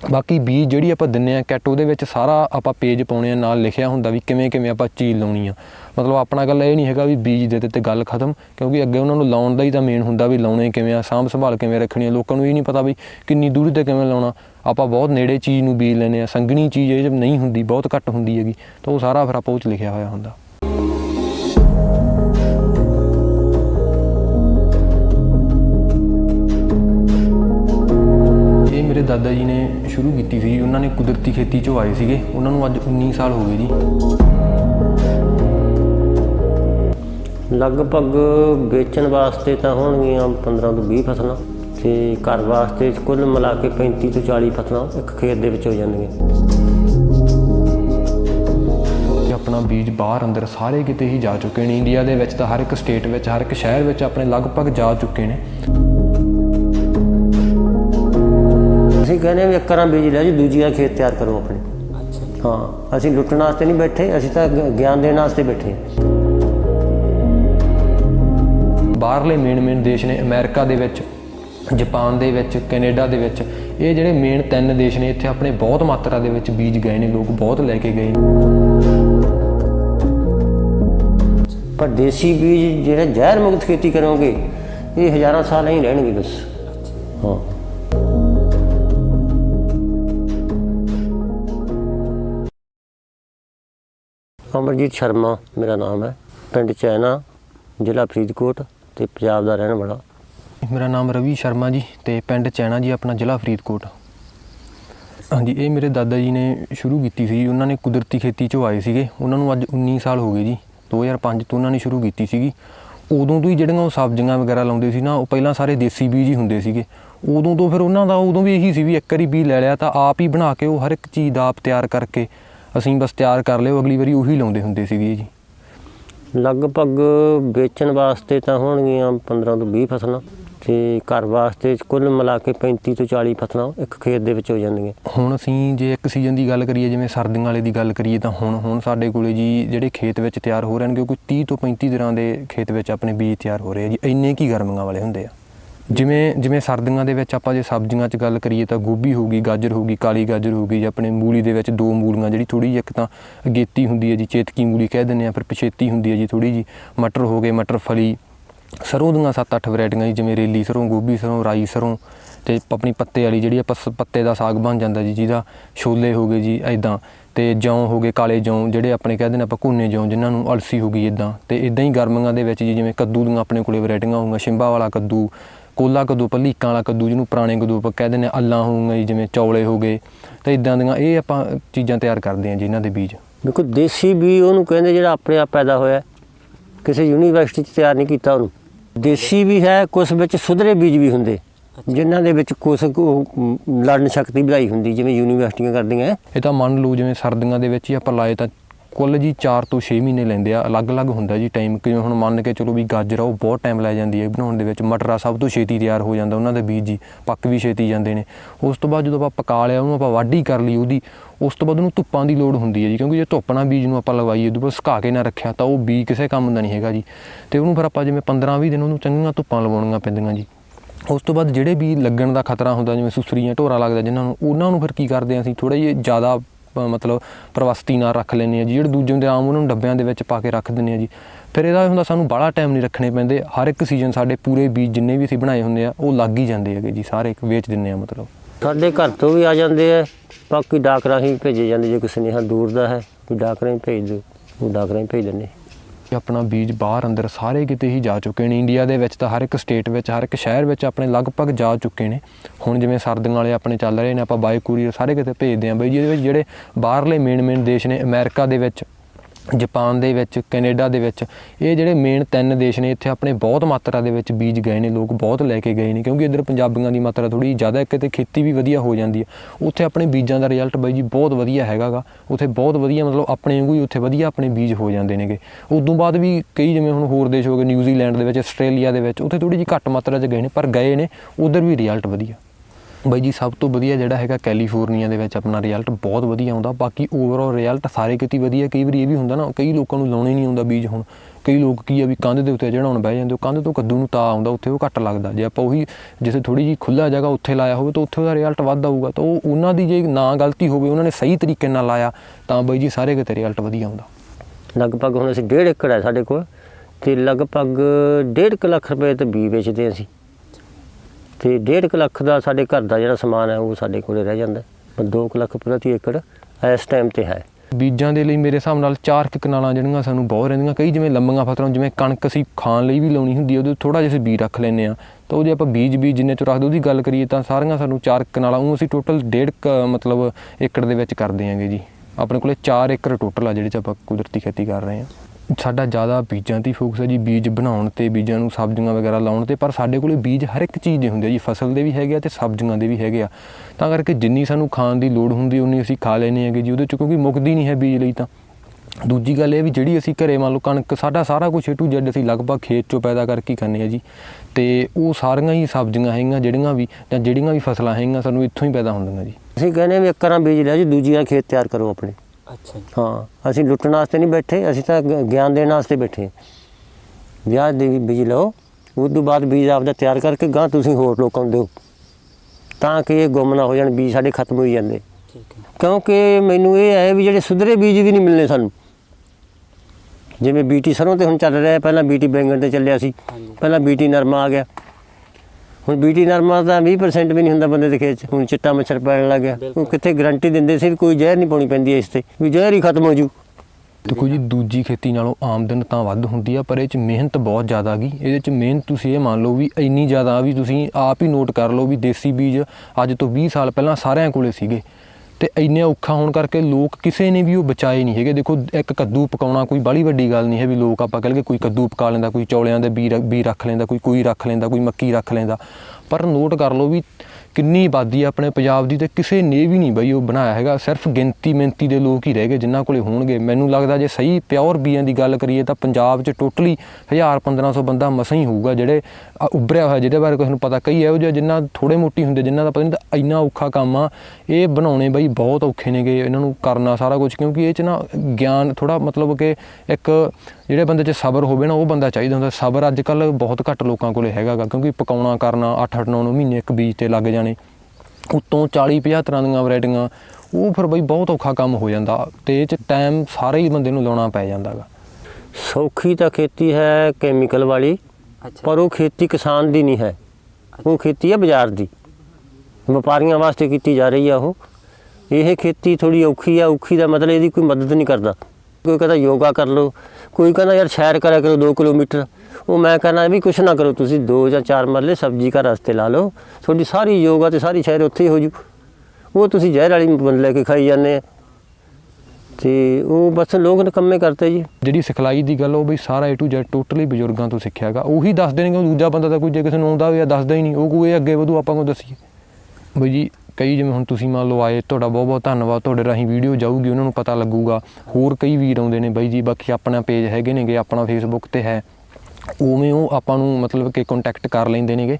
ਬਾਕੀ ਬੀਜ ਜਿਹੜੀ ਆਪਾਂ ਦਿੰਨੇ ਆ ਕੈਟ ਉਹਦੇ ਵਿੱਚ ਸਾਰਾ ਆਪਾਂ ਪੇਜ ਪਾਉਣੇ ਆ, ਨਾਲ ਲਿਖਿਆ ਹੁੰਦਾ ਵੀ ਕਿਵੇਂ ਕਿਵੇਂ ਆਪਾਂ ਚੀਜ਼ ਲਾਉਣੀ ਆ। ਮਤਲਬ ਆਪਣਾ ਗੱਲ ਇਹ ਨਹੀਂ ਹੈਗਾ ਵੀ ਬੀਜ ਦੇ ਦਿੱਤੇ ਗੱਲ ਖਤਮ, ਕਿਉਂਕਿ ਅੱਗੇ ਉਹਨਾਂ ਨੂੰ ਲਾਉਣ ਦਾ ਹੀ ਤਾਂ ਮੇਨ ਹੁੰਦਾ ਵੀ ਲਾਉਣੇ ਕਿਵੇਂ ਆ, ਸਾਂਭ ਸੰਭਾਲ ਕਿਵੇਂ ਰੱਖਣੀ ਆ, ਲੋਕਾਂ ਨੂੰ ਇਹ ਨਹੀਂ ਪਤਾ ਵੀ ਕਿੰਨੀ ਦੂਰੀ ਤੇ ਕਿਵੇਂ ਲਾਉਣਾ। ਆਪਾਂ ਬਹੁਤ ਨੇੜੇ ਚੀਜ਼ ਨੂੰ ਬੀਜ ਲੈਨੇ ਆ, ਸੰਘਣੀ ਚੀਜ਼ ਇਹ ਨਹੀਂ ਹੁੰਦੀ, ਬਹੁਤ ਘੱਟ ਹੁੰਦੀ ਹੈਗੀ, ਤਾਂ ਉਹ ਸਾਰਾ ਫਿਰ ਆਪਾਂ ਉਹ 'ਚ ਲਿਖਿਆ ਹੋਇਆ ਹੁੰਦਾ। ਦਾਦਾ ਜੀ ਨੇ ਸ਼ੁਰੂ ਕੀਤੀ ਸੀ ਉਹਨਾਂ ਨੇ ਕੁਦਰਤੀ ਖੇਤੀ 'ਚੋਂ ਆਏ ਸੀਗੇ। ਉਹਨਾਂ ਨੂੰ ਅੱਜ 19 ਸਾਲ ਹੋ ਗਏ ਜੀ। ਲਗਭਗ ਵੇਚਣ ਵਾਸਤੇ ਤਾਂ ਹੋਣਗੀਆਂ 15 ਤੋਂ 20 ਫਸਲਾਂ ਤੇ ਘਰ ਵਾਸਤੇ ਕੁੱਲ ਮਿਲਾ ਕੇ 35 ਤੋਂ 40 ਫਸਲਾਂ ਇੱਕ ਖੇਤ ਦੇ ਵਿੱਚ ਹੋ ਜਾਂਦੀਆਂ। ਕਿ ਆਪਣਾ ਬੀਜ ਬਾਹਰ ਅੰਦਰ ਸਾਰੇ ਕਿਤੇ ਹੀ ਜਾ ਚੁੱਕੇ ਨੇ। ਇੰਡੀਆ ਦੇ ਵਿੱਚ ਤਾਂ ਹਰ ਇੱਕ ਸਟੇਟ ਵਿੱਚ ਹਰ ਇੱਕ ਸ਼ਹਿਰ ਵਿੱਚ ਆਪਣੇ ਲਗਭਗ ਜਾ ਚੁੱਕੇ ਨੇ। ਅਸੀਂ ਕਹਿੰਦੇ ਹਾਂ ਵੀ ਇੱਕ ਰਾਂ ਬੀਜ ਲਿਆ ਜੀ ਦੂਜੀ ਦਾ ਖੇਤ ਤਿਆਰ ਕਰੋ ਆਪਣੇ। ਹਾਂ ਅਸੀਂ ਲੁੱਟਣ ਵਾਸਤੇ ਨਹੀਂ ਬੈਠੇ ਅਸੀਂ ਤਾਂ ਗਿਆਨ ਦੇਣ ਵਾਸਤੇ ਬੈਠੇ ਹਾਂ। ਬਾਹਰਲੇ ਮੇਨ ਮੇਨ ਦੇਸ਼ ਨੇ ਅਮਰੀਕਾ ਦੇ ਵਿੱਚ ਜਾਪਾਨ ਦੇ ਵਿੱਚ ਕੈਨੇਡਾ ਦੇ ਵਿੱਚ ਇਹ ਜਿਹੜੇ ਮੇਨ ਤਿੰਨ ਦੇਸ਼ ਨੇ ਇੱਥੇ ਆਪਣੇ ਬਹੁਤ ਮਾਤਰਾ ਦੇ ਵਿੱਚ ਬੀਜ ਗਏ ਨੇ ਲੋਕ ਬਹੁਤ ਲੈ ਕੇ ਗਏ ਪਰ ਦੇਸੀ ਬੀਜ ਜਿਹੜਾ ਜ਼ਹਿਰ ਮੁਕਤ ਖੇਤੀ ਕਰੋਗੇ ਇਹ ਹਜ਼ਾਰਾਂ ਸਾਲ ਨਹੀਂ ਰਹਿਣਗੇ ਬਸ। ਹਾਂ। ਅਮਰਜੀਤ ਸ਼ਰਮਾ ਮੇਰਾ ਨਾਮ ਹੈ। ਪਿੰਡ ਚੈਨਾ, ਜ਼ਿਲ੍ਹਾ ਫਰੀਦਕੋਟ ਤੇ ਪੰਜਾਬ ਦਾ ਰਹਿਣ ਵਾਲਾ। ਮੇਰਾ ਨਾਮ ਰਵੀ ਸ਼ਰਮਾ ਜੀ ਤੇ ਪਿੰਡ ਚੈਣਾ ਜੀ, ਆਪਣਾ ਜ਼ਿਲ੍ਹਾ ਫਰੀਦਕੋਟ। ਹਾਂਜੀ, ਇਹ ਮੇਰੇ ਦਾਦਾ ਜੀ ਨੇ ਸ਼ੁਰੂ ਕੀਤੀ ਸੀ। ਉਹਨਾਂ ਨੇ ਕੁਦਰਤੀ ਖੇਤੀ 'ਚੋਂ ਆਏ ਸੀਗੇ। ਉਹਨਾਂ ਨੂੰ ਅੱਜ 19 ਸਾਲ ਹੋ ਗਏ ਜੀ। 2005 ਤੋਂ ਉਹਨਾਂ ਨੇ ਸ਼ੁਰੂ ਕੀਤੀ ਸੀਗੀ। ਉਦੋਂ ਤੋਂ ਹੀ ਜਿਹੜੀਆਂ ਉਹ ਸਬਜ਼ੀਆਂ ਵਗੈਰਾ ਲਾਉਂਦੇ ਸੀ ਨਾ, ਉਹ ਪਹਿਲਾਂ ਸਾਰੇ ਦੇਸੀ ਬੀਜ ਹੀ ਹੁੰਦੇ ਸੀਗੇ। ਉਦੋਂ ਤੋਂ ਫਿਰ ਉਹਨਾਂ ਦਾ ਉਦੋਂ ਵੀ ਇਹੀ ਸੀ ਵੀ ਇੱਕ ਵਾਰੀ ਬੀਜ ਲੈ ਲਿਆ ਤਾਂ ਆਪ ਹੀ ਬਣਾ ਕੇ ਉਹ ਹਰ ਇੱਕ ਚੀਜ਼ ਦਾ ਆਪ ਤਿਆਰ ਕਰਕੇ ਅਸੀਂ ਬਸ ਤਿਆਰ ਕਰ ਲਿਓ ਅਗਲੀ ਵਾਰੀ ਉਹੀ ਲਾਉਂਦੇ ਹੁੰਦੇ ਸੀਗੇ ਜੀ। ਲਗਭਗ ਵੇਚਣ ਵਾਸਤੇ ਤਾਂ ਹੋਣਗੀਆਂ 15 ਤੋਂ 20 ਫਸਲਾਂ ਤੇ ਘਰ ਵਾਸਤੇ ਕੁੱਲ ਮਿਲਾ ਕੇ 35 ਤੋਂ 40 ਫਸਲਾਂ ਇੱਕ ਖੇਤ ਦੇ ਵਿੱਚ ਹੋ ਜਾਂਦੀਆਂ। ਹੁਣ ਅਸੀਂ ਜੇ ਇੱਕ ਸੀਜ਼ਨ ਦੀ ਗੱਲ ਕਰੀਏ ਜਿਵੇਂ ਸਰਦੀਆਂ ਵਾਲੇ ਦੀ ਗੱਲ ਕਰੀਏ ਤਾਂ ਹੁਣ ਹੁਣ ਸਾਡੇ ਕੋਲੇ ਜੀ ਜਿਹੜੇ ਖੇਤ ਵਿੱਚ ਤਿਆਰ ਹੋ ਰਹੇ ਨੇ ਕੋਈ 30 ਤੋਂ 35 ਤਰ੍ਹਾਂ ਦੇ ਖੇਤ ਵਿੱਚ ਆਪਣੇ ਬੀਜ ਤਿਆਰ ਹੋ ਰਹੇ ਆ ਜੀ। ਇੰਨੇ ਕੀ ਗਰਮੀਆਂ ਵਾਲੇ ਹੁੰਦੇ ਆ। ਜਿਵੇਂ ਜਿਵੇਂ ਸਰਦੀਆਂ ਦੇ ਵਿੱਚ ਆਪਾਂ ਜੇ ਸਬਜ਼ੀਆਂ 'ਚ ਗੱਲ ਕਰੀਏ ਤਾਂ ਗੋਭੀ ਹੋਊਗੀ ਗਾਜਰ ਹੋਊਗੀ ਕਾਲੀ ਗਾਜਰ ਹੋਊਗੀ ਜਾਂ ਆਪਣੇ ਮੂਲੀ ਦੇ ਵਿੱਚ ਦੋ ਮੂਲੀਆਂ ਜਿਹੜੀ ਥੋੜੀ ਜਿਹੀ ਇੱਕ ਤਾਂ ਅਗੇਤੀ ਹੁੰਦੀ ਹੈ ਜੀ, ਚੇਤਕੀ ਮੂਲੀ ਕਹਿ ਦਿੰਦੇ ਆ ਫਿਰ ਪਛੇਤੀ ਹੁੰਦੀ ਹੈ ਜੀ ਥੋੜੀ ਜੀ ਮਟਰ ਹੋ ਗਏ, ਮਟਰ ਫਲੀ, ਸਰੋਂ ਦੀਆਂ 7-8 ਵੈਰਾਈਟੀਆਂ ਜੀ, ਜਿਵੇਂ ਰੇਲੀ ਸਰੋਂ, ਗੋਭੀ ਸਰੋਂ, ਰਾਈ ਸਰੋਂ ਤੇ ਆਪਣੀ ਪੱਤੇ ਵਾਲੀ ਜਿਹੜੀ ਆਪਾਂ ਸ- ਪੱਤੇ ਦਾ ਸਾਗ ਬਣ ਜਾਂਦਾ ਜੀ, ਜਿਹਦਾ ਛੋਲੇ ਹੋ ਗਏ ਜੀ ਐਦਾਂ ਤੇ ਜੌਂ ਹੋ ਗਏ, ਕਾਲੇ ਜੌਂ, ਜਿਹੜੇ ਆਪਣੇ ਕਹਿੰਦੇ ਨੇ ਆਪਾਂ ਘੁੰਨੇ ਜੌਂ, ਜਿਨ੍ਹਾਂ ਨੂੰ ਅਲਸੀ ਹੋ ਗਈ ਇਦਾਂ ਤੇ ਇਦਾਂ ਹੀ ਗਰਮੀਆਂ ਦੇ ਵਿੱਚ ਜੀ, ਜਿਵੇਂ ਕੱਦੂ ਦੀਆਂ ਆਪਣੇ ਕੋਲੇ ਵੈਰਾਈਟੀਆਂ ਹੋਊਗਾ ਸ਼ਿੰਬਾ ਵਾਲਾ ਕੱਦੂ ਕੋਲਾ ਕੱਦੂ ਪਲੀਕਾਂ ਵਾਲਾ ਕੱਦੂ ਜਿਹਨੂੰ ਪੁਰਾਣੇ ਕੱਦੂ ਆਪਾਂ ਕਹਿੰਦੇ ਨੇ ਅੱਲਾਂ ਹੋਊਗੀਆਂ ਜੀ ਜਿਵੇਂ ਚੌਲੇ ਹੋ ਗਏ ਤੇ ਇਦਾਂ ਦੀਆਂ ਇਹ ਆਪਾਂ ਚੀਜ਼ਾਂ ਤਿਆਰ ਕਰਦੇ ਹਾਂ ਜੀ ਇਹਨਾਂ ਦੇ ਬੀਜ। ਦੇਖੋ ਦੇਸੀ ਵੀ ਉਹਨੂੰ ਕਹਿੰਦੇ ਜਿਹੜਾ ਆਪਣੇ ਆਪ ਪੈਦਾ ਹੋਇਆ ਕਿਸੇ ਯੂਨੀਵਰਸਿਟੀ 'ਚ ਤਿਆਰ ਨਹੀਂ ਕੀਤਾ ਉਹਨੂੰ। ਦੇਸੀ ਵੀ ਹੈ ਕੁਝ ਵਿੱਚ ਸੁਧਰੇ ਬੀਜ ਵੀ ਹੁੰਦੇ। ਜਿਨ੍ਹਾਂ ਦੇ ਵਿੱਚ ਕੁਝ ਲੜਨ ਸ਼ਕਤੀ ਵਧਾਈ ਹੁੰਦੀ ਜਿਵੇਂ ਯੂਨੀਵਰਸਿਟੀਆਂ ਕਰਦੀਆਂ ਇਹ ਤਾਂ ਮੰਨ ਲਓ ਜਿਵੇਂ ਸਰਦੀਆਂ ਦੇ ਵਿੱਚ ਹੀ ਆਪਾਂ ਲਾਏ ਤਾਂ ਕੁੱਲ ਜੀ 4 ਤੋਂ 6 ਮਹੀਨੇ ਲੈਂਦੇ ਆ, ਅਲੱਗ-ਅਲੱਗ ਹੁੰਦਾ ਜੀ ਟਾਈਮ ਕਿਵੇਂ ਹੁਣ ਮੰਨ ਕੇ ਚਲੋ ਵੀ ਗਾਜਰ ਆ ਉਹ ਬਹੁਤ ਟਾਈਮ ਲੈ ਜਾਂਦੀ ਹੈ ਬਣਾਉਣ ਦੇ ਵਿੱਚ। ਮਟਰ ਆ ਸਭ ਤੋਂ ਛੇਤੀ ਤਿਆਰ ਹੋ ਜਾਂਦਾ ਉਹਨਾਂ ਦੇ ਬੀਜ ਜੀ, ਪੱਕ ਵੀ ਛੇਤੀ ਜਾਂਦੇ ਨੇ। ਉਸ ਤੋਂ ਬਾਅਦ ਜਦੋਂ ਆਪਾਂ ਪਕਾ ਲਿਆ, ਉਹਨੂੰ ਆਪਾਂ ਵਾਢੀ ਕਰ ਲਈ ਉਹਦੀ, ਉਸ ਤੋਂ ਬਾਅਦ ਉਹਨੂੰ ਧੁੱਪਾਂ ਦੀ ਲੋੜ ਹੁੰਦੀ ਹੈ ਜੀ, ਕਿਉਂਕਿ ਜੇ ਧੁੱਪ ਨਾਲ ਬੀਜ ਨੂੰ ਆਪਾਂ ਲਗਾਈਏ ਉਦੋਂ ਬਾਅਦ ਸੁਕਾ ਕੇ ਨਾ ਰੱਖਿਆ, ਤਾਂ ਉਹ ਬੀਜ ਕਿਸੇ ਕੰਮ ਦਾ ਨਹੀਂ ਹੈਗਾ ਜੀ। ਤੇ ਉਹਨੂੰ ਫਿਰ ਆਪਾਂ ਜਿਵੇਂ 15-20 ਦਿਨ ਉਹਨੂੰ ਚੰਗੀਆਂ ਧੁੱਪਾਂ ਲਵਾਉਣੀਆਂ ਪੈਂਦੀਆਂ ਜੀ। ਉਸ ਤੋਂ ਬਾਅਦ ਜਿਹੜੇ ਵੀ ਲੱਗਣ ਦਾ ਖਤਰਾ ਹੁੰਦਾ, ਜਿਵੇਂ ਸੁਸਰੀਆਂ, ਢੋਰਾ ਲੱਗਦਾ ਜਿਨ੍ਹਾਂ ਨੂੰ, ਉਹਨਾਂ ਨੂੰ ਫਿਰ ਕੀ ਕਰਦੇ ਹਾਂ ਅਸੀਂ? ਥੋੜਾ ਜਿਹਾ ਜ਼ਿਆਦਾ ਮਤਲਬ ਪ੍ਰਵਸਤੀ ਨਾਲ ਰੱਖ ਲੈਂਦੇ ਆ ਜੀ, ਜਿਹੜੇ ਦੂਜੇ ਹੁੰਦੇ ਆਮ ਉਹਨਾਂ ਨੂੰ ਡੱਬਿਆਂ ਦੇ ਵਿੱਚ ਪਾ ਕੇ ਰੱਖ ਦਿੰਦੇ ਆ ਜੀ। ਫਿਰ ਇਹਦਾ ਹੁੰਦਾ ਸਾਨੂੰ ਬਾਹਲਾ ਟਾਈਮ ਨਹੀਂ ਰੱਖਣੇ ਪੈਂਦੇ। ਹਰ ਇੱਕ ਸੀਜ਼ਨ ਸਾਡੇ ਪੂਰੇ ਬੀਜ ਜਿੰਨੇ ਵੀ ਅਸੀਂ ਬਣਾਏ ਹੁੰਦੇ ਆ, ਉਹ ਲੱਗ ਹੀ ਜਾਂਦੇ ਹੈਗੇ ਜੀ, ਸਾਰੇ ਇੱਕ ਵੇਚ ਦਿੰਦੇ ਆ ਮਤਲਬ। ਸਾਡੇ ਘਰ ਤੋਂ ਵੀ ਆ ਜਾਂਦੇ ਆ, ਬਾਕੀ ਡਾਕ ਰਾਹੀਂ ਭੇਜੇ ਜਾਂਦੇ ਜੇ ਕੋਈ ਸੁਨੇਹਾ ਦੂਰ ਦਾ ਹੈ, ਕੋਈ ਡਾਕ ਰਾਹੀਂ ਭੇਜ ਦਿਓ ਉਹ ਡਾਕ ਰਾਹੀਂ ਭੇਜ ਦਿੰਦੇ। ਕਿ ਆਪਣਾ ਬੀਜ ਬਾਹਰ ਅੰਦਰ ਸਾਰੇ ਕਿਤੇ ਹੀ ਜਾ ਚੁੱਕੇ ਨੇ। ਇੰਡੀਆ ਦੇ ਵਿੱਚ ਤਾਂ ਹਰ ਇੱਕ ਸਟੇਟ ਵਿੱਚ, ਹਰ ਇੱਕ ਸ਼ਹਿਰ ਵਿੱਚ ਆਪਣੇ ਲਗਭਗ ਜਾ ਚੁੱਕੇ ਨੇ। ਹੁਣ ਜਿਵੇਂ ਸਰਦੀਆਂ ਵਾਲੇ ਆਪਣੇ ਚੱਲ ਰਹੇ ਨੇ, ਆਪਾਂ ਬਾਈ ਕੂਰੀਅਰ ਸਾਰੇ ਕਿਤੇ ਭੇਜਦੇ ਆਂ ਬਈ, ਜਿਹਦੇ ਵਿੱਚ ਜਿਹੜੇ ਬਾਹਰਲੇ ਮੇਨ ਮੇਨ ਦੇਸ਼ ਨੇ, ਅਮਰੀਕਾ ਦੇ ਵਿੱਚ ਜਾਪਾਨ ਦੇ ਵਿੱਚ, ਕੈਨੇਡਾ ਦੇ ਵਿੱਚ, ਇਹ ਜਿਹੜੇ ਮੇਨ ਤਿੰਨ ਦੇਸ਼ ਨੇ, ਇੱਥੇ ਆਪਣੇ ਬਹੁਤ ਮਾਤਰਾ ਦੇ ਵਿੱਚ ਬੀਜ ਗਏ ਨੇ, ਲੋਕ ਬਹੁਤ ਲੈ ਕੇ ਗਏ ਨੇ, ਕਿਉਂਕਿ ਇੱਧਰ ਪੰਜਾਬੀਆਂ ਦੀ ਮਾਤਰਾ ਥੋੜੀ ਜ਼ਿਆਦਾ ਹੈ ਕਿਤੇ ਖੇਤੀ ਵੀ ਵਧੀਆ ਹੋ ਜਾਂਦੀ ਹੈ। ਉੱਥੇ ਆਪਣੇ ਬੀਜਾਂ ਦਾ ਰਿਜ਼ਲਟ ਬਾਈ ਜੀ ਬਹੁਤ ਵਧੀਆ ਹੈਗਾਗਾ। ਉੱਥੇ ਬਹੁਤ ਵਧੀਆ, ਮਤਲਬ ਆਪਣੇ ਵਾਂਗੂ ਹੀ ਉੱਥੇ ਵਧੀਆ ਆਪਣੇ ਬੀਜ ਹੋ ਜਾਂਦੇ ਨੇਗੇ। ਉਦੋਂ ਬਾਅਦ ਵੀ ਕਈ ਜਿਵੇਂ ਹੁਣ ਹੋਰ ਦੇਸ਼ ਹੋ ਗਏ, ਨਿਊਜ਼ੀਲੈਂਡ ਦੇ ਵਿੱਚ, ਆਸਟ੍ਰੇਲੀਆ ਦੇ ਵਿੱਚ, ਉੱਥੇ ਥੋੜੀ ਜਿਹੀ ਘੱਟ ਮਾਤਰਾ 'ਚ ਗਏ ਨੇ, ਪਰ ਗਏ ਨੇ, ਉਧਰ ਵੀ ਰਿਜ਼ਲਟ ਵਧੀਆ। ਬਾਈ ਜੀ, ਸਭ ਤੋਂ ਵਧੀਆ ਜਿਹੜਾ ਹੈਗਾ ਕੈਲੀਫੋਰਨੀਆ ਦੇ ਵਿੱਚ ਆਪਣਾ ਰਿਜ਼ਲਟ ਬਹੁਤ ਵਧੀਆ ਆਉਂਦਾ। ਬਾਕੀ ਓਵਰਆਲ ਰਿਜ਼ਲਟ ਸਾਰੇ ਕਿਤੇ ਵਧੀਆ। ਕਈ ਵਾਰੀ ਇਹ ਵੀ ਹੁੰਦਾ ਨਾ, ਕਈ ਲੋਕਾਂ ਨੂੰ ਲਾਉਣੇ ਨਹੀਂ ਆਉਂਦਾ ਬੀਜ ਹੁਣ। ਕਈ ਲੋਕ ਕੀ ਆ ਵੀ ਕੰਧ ਦੇ ਉੱਤੇ ਚੜਾਉਣ ਬਹਿ ਜਾਂਦੇ ਉਹ ਕੰਧ ਤੋਂ ਕੱਦੂ ਨੂੰ ਤਾਂ ਆਉਂਦਾ, ਉੱਥੇ ਉਹ ਘੱਟ ਲੱਗਦਾ। ਜੇ ਆਪਾਂ ਉਹੀ ਜਿੱਥੇ ਥੋੜੀ ਜਿਹੀ ਖੁੱਲਾ ਜਗ੍ਹਾ ਉੱਥੇ ਲਾਇਆ ਹੋਵੇ ਤਾਂ ਉੱਥੇ ਉਹਦਾ ਰਿਜ਼ਲਟ ਵੱਧ ਆਊਗਾ। ਤਾਂ ਉਹ ਉਹਨਾਂ ਦੀ ਜੇ ਨਾ ਗਲਤੀ ਹੋਵੇ, ਉਹਨਾਂ ਨੇ ਸਹੀ ਤਰੀਕੇ ਨਾਲ ਲਾਇਆ, ਤਾਂ ਬਾਈ ਜੀ ਸਾਰੇ ਕਿਤੇ ਰਿਜ਼ਲਟ ਵਧੀਆ ਆਉਂਦਾ। ਲਗਭਗ ਹੁਣ ਅਸੀਂ 1.5 ਏਕੜ ਹੈ ਸਾਡੇ ਕੋਲ, ਤੇ ਲਗਭਗ 1.5 ਲੱਖ ਰੁਪਏ ਤੇ ਬੀ ਵੇਚਦੇ ਹਾਂ ਅਸੀਂ। ਤੇ 1.5 ਲੱਖ ਦਾ ਸਾਡੇ ਘਰ ਦਾ ਜਿਹੜਾ ਸਮਾਨ ਹੈ, ਉਹ ਸਾਡੇ ਕੋਲੇ ਰਹਿ ਜਾਂਦਾ ਪਰ 2 ਲੱਖ ਪ੍ਰਤੀ ਏਕੜ ਇਸ ਟਾਈਮ ਤੇ ਹੈ। ਬੀਜਾਂ ਦੇ ਲਈ ਮੇਰੇ ਹਿਸਾਬ ਨਾਲ ਚਾਰ ਕੁ ਕਨਾਲਾਂ ਜਿਹੜੀਆਂ ਸਾਨੂੰ ਬਹੁਤ ਰਹਿੰਦੀਆਂ, ਕਈ ਜਿਵੇਂ ਲੰਮੀਆਂ ਫਸਲਾਂ, ਜਿਵੇਂ ਕਣਕ ਅਸੀਂ ਖਾਣ ਲਈ ਵੀ ਲਾਉਣੀ ਹੁੰਦੀ ਹੈ, ਉਹਦੇ ਥੋੜਾ ਜਿਹਾ ਅਸੀਂ ਬੀਜ ਰੱਖ ਲੈਂਦੇ ਆ ਤਾਂ ਉਹ ਜੇ ਆਪਾਂ ਬੀਜ ਬੀਜ ਜਿੰਨੇ ਚ ਰੱਖਦੇ, ਉਹਦੀ ਗੱਲ ਕਰੀਏ ਤਾਂ ਸਾਰੀਆਂ ਸਾਨੂੰ ਚਾਰ ਕਨਾਲਾਂ, ਉਹ ਅਸੀਂ ਟੋਟਲ ਡੇਢ ਕੁ ਮਤਲਬ ਏਕੜ ਦੇ ਵਿੱਚ ਕਰਦੇ ਆਂਗੇ ਜੀ। ਆਪਣੇ ਕੋਲੇ 4 ਏਕੜ ਟੋਟਲ ਆ, ਜਿਹੜੇ ਚ ਆਪਾਂ ਕੁਦਰਤੀ ਖੇਤੀ ਕਰ ਰਹੇ ਹਾਂ। ਸਾਡਾ ਜ਼ਿਆਦਾ ਬੀਜਾਂ ਤੇ ਫੋਕਸ ਹੈ ਜੀ, ਬੀਜ ਬਣਾਉਣ ਤੇ, ਬੀਜਾਂ ਨੂੰ ਸਬਜ਼ੀਆਂ ਵਗੈਰਾ ਲਾਉਣ ਤੇ, ਪਰ ਸਾਡੇ ਕੋਲੇ ਬੀਜ ਹਰ ਇੱਕ ਚੀਜ਼ ਦੇ ਹੁੰਦੇ ਆ ਜੀ, ਫਸਲ ਦੇ ਵੀ ਹੈਗੇ ਆ ਤੇ ਸਬਜ਼ੀਆਂ ਦੇ ਵੀ ਹੈਗੇ ਆ। ਤਾਂ ਕਰਕੇ ਜਿੰਨੀ ਸਾਨੂੰ ਖਾਣ ਦੀ ਲੋੜ ਹੁੰਦੀ, ਉਨੀ ਅਸੀਂ ਖਾ ਲੈਨੇ ਹੈਗੇ ਜੀ, ਉਹਦੇ ਚ ਕਿਉਂਕਿ ਮੁੱਕਦੀ ਨਹੀਂ ਹੈ ਬੀਜ ਲਈ ਤਾਂ। ਦੂਜੀ ਗੱਲ ਇਹ ਵੀ ਜਿਹੜੀ ਅਸੀਂ ਘਰੇ ਮੰਨ ਲਓ ਕਣਕ, ਸਾਡਾ ਸਾਰਾ ਕੁਝ ਏ ਟੂ ਜ਼ੈਡ ਅਸੀਂ ਲਗਭਗ ਖੇਤ ਚੋਂ ਪੈਦਾ ਕਰਕੇ ਹੀ ਖਾਂਦੇ ਆ ਜੀ। ਤੇ ਉਹ ਸਾਰੀਆਂ ਹੀ ਸਬਜ਼ੀਆਂ ਹੈਗੀਆਂ, ਜਿਹੜੀਆਂ ਵੀ, ਜਾਂ ਜਿਹੜੀਆਂ ਵੀ ਫਸਲਾਂ ਹੈਗੀਆਂ, ਸਾਨੂੰ ਇੱਥੋਂ ਹੀ ਪੈਦਾ ਹੁੰਦੀਆਂ ਜੀ। ਅਸੀਂ ਕਹਿੰਦੇ ਵੀ ਇੱਕ ਇੱਕਰਾਂ ਬੀਜ ਲਿਆ ਜੀ, ਦੂਜੀਆਂ ਖੇਤ ਤਿਆਰ ਕਰੋ ਆਪਣੇ। ਅੱਛਾ ਜੀ। ਹਾਂ ਅਸੀਂ ਲੁੱਟਣ ਵਾਸਤੇ ਨਹੀਂ ਬੈਠੇ ਅਸੀਂ ਤਾਂ ਗ- ਗਿਆਨ ਦੇਣ ਵਾਸਤੇ ਬੈਠੇ। ਵਿਆਹ ਦੇ ਵੀ ਬੀਜ ਲਓ ਉਸ ਤੋਂ ਬਾਅਦ ਬੀਜ ਆਪਦਾ ਤਿਆਰ ਕਰਕੇ ਗਾਂ ਤੁਸੀਂ ਹੋਰ ਲੋਕਾਂ ਨੂੰ ਦਿਓ। ਤਾਂ ਕਿ ਇਹ ਗੁੰਮ ਨਾ ਹੋ ਜਾਣ ਬੀਜ ਸਾਡੇ ਖਤਮ ਹੋਈ ਜਾਂਦੇ। ਠੀਕ ਹੈ। ਕਿਉਂਕਿ ਮੈਨੂੰ ਇਹ ਹੈ ਵੀ ਜਿਹੜੇ ਸੁਧਰੇ ਬੀਜ ਵੀ ਨਹੀਂ ਮਿਲਨੇ ਸਾਨੂੰ। ਜਿਵੇਂ ਬੀਟੀ ਸਰੋਂ ਤੇ ਹੁਣ ਚੱਲ ਰਿਹਾ ਹੈ, ਪਹਿਲਾਂ ਬੀਟੀ ਬੈਂਗਣ ਤੇ ਚੱਲਿਆ ਸੀ। ਹਾਂਜੀ। ਪਹਿਲਾਂ ਬੀਟੀ ਨਰਮਾ ਆ ਗਿਆ। ਹੁਣ ਬੀਟੀ ਨਰਮਾ ਤਾਂ 20% ਵੀ ਨਹੀਂ ਹੁੰਦਾ ਬੰਦੇ ਦੇ ਖੇਤ 'ਚ। ਹੁਣ ਚਿੱਟਾ ਮੱਛਰ ਪੈਣ ਲੱਗ ਗਿਆ। ਉਹ ਕਿੱਥੇ ਗਾਰੰਟੀ ਦਿੰਦੇ ਸੀ ਵੀ ਕੋਈ ਜ਼ਹਿਰ ਨਹੀਂ ਪਾਉਣੀ ਪੈਂਦੀ ਇਸ ਤੇ ਵੀ ਜ਼ਹਿਰ ਹੀ ਖਤਮ ਹੋ ਜੂ। ਦੇਖੋ ਜੀ ਦੂਜੀ ਖੇਤੀ ਨਾਲੋਂ ਆਮਦਨ ਤਾਂ ਵੱਧ ਹੁੰਦੀ ਆ ਪਰ ਇਹ ਚ ਮਿਹਨਤ ਬਹੁਤ ਜ਼ਿਆਦਾ ਗਈ ਇਹਦੇ ਚ ਮਿਹਨਤ ਤੁਸੀਂ ਇਹ ਮੰਨ ਲਓ ਵੀ ਇੰਨੀ ਜ਼ਿਆਦਾ ਵੀ ਤੁਸੀਂ ਆਪ ਹੀ ਨੋਟ ਕਰ ਲਓ ਵੀ ਦੇਸੀ ਬੀਜ ਅੱਜ ਤੋਂ 20 ਸਾਲ ਪਹਿਲਾਂ ਸਾਰਿਆਂ ਕੋਲੇ ਸੀਗੇ। ਤੇ ਇੰਨੇ ਔਖਾ ਹੋਣ ਕਰਕੇ ਲੋਕ ਕਿਸੇ ਨੇ ਵੀ ਉਹ ਬਚਾਏ ਨਹੀਂ ਹੈਗੇ। ਦੇਖੋ, ਇੱਕ ਕੱਦੂ ਪਕਾਉਣਾ ਕੋਈ ਬੜੀ ਵੱਡੀ ਗੱਲ ਨਹੀਂ ਹੈ ਵੀ ਲੋਕ ਆਪਾਂ ਕਹਿ ਲਈਏ ਕੋਈ ਕੱਦੂ ਪਕਾ ਲੈਂਦਾ, ਕੋਈ ਚੌਲਿਆਂ ਦੇ ਬੀ ਬੀ ਰੱਖ ਲੈਂਦਾ, ਕੋਈ ਕੋਈ ਰੱਖ ਲੈਂਦਾ, ਕੋਈ ਮੱਕੀ ਰੱਖ ਲੈਂਦਾ। ਪਰ ਨੋਟ ਕਰ ਲਓ ਵੀ ਕਿੰਨੀ ਆਬਾਦੀ ਆ ਆਪਣੇ ਪੰਜਾਬ ਦੀ ਤੇ ਕਿਸੇ ਨੇ ਵੀ ਨਹੀਂ ਬਈ ਉਹ ਬਣਾਇਆ ਹੈਗਾ। ਸਿਰਫ ਗਿਣਤੀ ਮਿੰਤੀ ਦੇ ਲੋਕ ਹੀ ਰਹਿ ਗਏ ਜਿਨ੍ਹਾਂ ਕੋਲੇ ਹੋਣਗੇ। ਮੈਨੂੰ ਲੱਗਦਾ ਜੇ ਸਹੀ ਪਿਓਰ ਬੀਆਂ ਦੀ ਗੱਲ ਕਰੀਏ ਤਾਂ ਪੰਜਾਬ 'ਚ ਟੋਟਲੀ 1000 1500 ਬੰਦਾ ਮਸਾਂ ਹੀ ਹੋਊਗਾ ਜਿਹੜੇ ਉੱਭਰਿਆ ਹੋਇਆ, ਜਿਹਦੇ ਬਾਰੇ ਕਿਸੇ ਨੂੰ ਪਤਾ ਕਈ ਇਹੋ ਜਿਹਾ ਜਿਨ੍ਹਾਂ ਥੋੜੇ ਮੋਟੀ ਹੁੰਦੇ, ਜਿਨ੍ਹਾਂ ਦਾ ਪਤਾ ਨਹੀਂ ਇੰਨਾ ਔਖਾ ਕੰਮ ਆ। ਇਹ ਬਣਾਉਣੇ ਬਈ ਬਹੁਤ ਔਖੇ ਨੇਗੇ, ਇਹਨਾਂ ਨੂੰ ਕਰਨਾ ਸਾਰਾ ਕੁਝ ਕਿਉਂਕਿ ਇਹ 'ਚ ਨਾ ਗਿਆਨ ਥੋੜਾ ਮਤਲਬ ਕਿ ਇੱਕ ਜਿਹੜੇ ਬੰਦੇ 'ਚ ਸਬਰ ਹੋਵੇ ਨਾ ਉਹ ਬੰਦਾ ਚਾਹੀਦਾ ਹੁੰਦਾ। ਸਬਰ ਅੱਜ ਕੱਲ ਬਹੁਤ ਘੱਟ ਲੋਕਾਂ ਕੋਲੇ ਹੈਗਾ ਗਾ ਕਿਉਂਕਿ ਪਕਾਉਣਾ ਕਰਨਾ 8 8 9 9 ਮਹੀਨੇ ਇੱਕ ਬੀਜ ਤੇ ਲੱਗ ਜਾਣੇ। ਉੱਤੋਂ 40 50 ਤਰ੍ਹਾਂ ਦੀਆਂ ਵੈਰਾਈਟੀਆਂ ਉਹ ਫਿਰ ਬਈ ਬਹੁਤ ਔਖਾ ਕੰਮ ਹੋ ਜਾਂਦਾ ਤੇ ਇਹ 'ਚ ਟਾਈਮ ਸਾਰੇ ਹੀ ਬੰਦੇ ਨੂੰ ਲਾਉਣਾ ਪੈ ਜਾਂਦਾ ਗਾ। ਸੌਖੀ ਤਾਂ ਖੇਤੀ ਹੈ ਕੈਮੀਕਲ ਵਾਲੀ ਪਰ ਉਹ ਖੇਤੀ ਕਿਸਾਨ ਦੀ ਨਹੀਂ ਹੈ। ਉਹ ਖੇਤੀ ਹੈ ਬਾਜ਼ਾਰ ਦੀ। ਵਪਾਰੀਆਂ ਵਾਸਤੇ ਕੀਤੀ ਜਾ ਰਹੀ ਆ ਉਹ। ਇਹ ਖੇਤੀ ਥੋੜੀ ਔਖੀ ਆ ਔਖੀ ਦਾ ਮਤਲਬ ਇਹਦੀ ਕੋਈ ਮਦਦ ਨਹੀਂ ਕਰਦਾ। ਕੋਈ ਕਹਿੰਦਾ ਯੋਗਾ ਕਰ ਲਓ, ਕੋਈ ਕਹਿੰਦਾ ਯਾਰ ਸੈਰ ਕਰਿਆ ਕਰੋ 2 ਕਿਲੋਮੀਟਰ, ਉਹ ਮੈਂ ਕਹਿੰਦਾ ਵੀ ਕੁਛ ਨਾ ਕਰੋ, ਤੁਸੀਂ ਦੋ ਜਾਂ ਚਾਰ ਮਰਲੇ ਸਬਜ਼ੀ ਘਰ ਰਸਤੇ ਲਾ ਲਓ, ਤੁਹਾਡੀ ਸਾਰੀ ਯੋਗਾ ਤੇ ਸਾਰੀ ਸੈਰ ਉੱਥੇ ਹੀ ਹੋ ਜੂ। ਉਹ ਤੁਸੀਂ ਜ਼ਹਿਰ ਵਾਲੀ ਬੰਦ ਲੈ ਕੇ ਖਾਈ ਜਾਂਦੇ ਆ। ਤੇ ਉਹ ਬਸ ਲੋਕ ਨਿਕੰਮੇ ਕਰਤੇ ਜੀ। ਜਿਹੜੀ ਸਿਖਲਾਈ ਦੀ ਗੱਲ ਉਹ ਬਈ ਸਾਰਾ A to Z ਟੋਟਲੀ ਬਜ਼ੁਰਗਾਂ ਤੋਂ ਸਿੱਖਿਆਗਾ ਉਹੀ ਦੱਸ ਦੇਣਗੇ ਦੂਜਾ ਬੰਦਾ ਤਾਂ ਕੋਈ ਜੇ ਕਿਸੇ ਨੂੰ ਆਉਂਦਾ ਹੋਇਆ ਦੱਸਦਾ ਹੀ ਨਹੀਂ, ਉਹ ਕੋਈ ਅੱਗੇ ਵਧੂ, ਆਪਾਂ ਨੂੰ ਦੱਸੀਏ। ਬਈ ਜੀ ਕਈ ਜਿਵੇਂ ਹੁਣ ਤੁਸੀਂ ਮੰਨ ਲਓ ਆਏ, ਤੁਹਾਡਾ ਬਹੁਤ ਬਹੁਤ ਧੰਨਵਾਦ, ਤੁਹਾਡੇ ਰਾਹੀਂ ਵੀਡੀਓ ਜਾਊਗੀ, ਉਹਨਾਂ ਨੂੰ ਪਤਾ ਲੱਗੂਗਾ। ਹੋਰ ਕਈ ਵੀਰ ਆਉਂਦੇ ਨੇ ਬਾਈ ਜੀ, ਬਾਕੀ ਆਪਣਾ ਪੇਜ ਹੈਗੇ ਨੇਗੇ, ਆਪਣਾ ਫੇਸਬੁੱਕ ਤੇ ਹੈ। ਉਵੇਂ ਉਹ ਆਪਾਂ ਨੂੰ ਮਤਲਬ ਕਿ ਕੰਟੈਕਟ ਕਰ ਲੈਂਦੇ ਨੇਗੇ।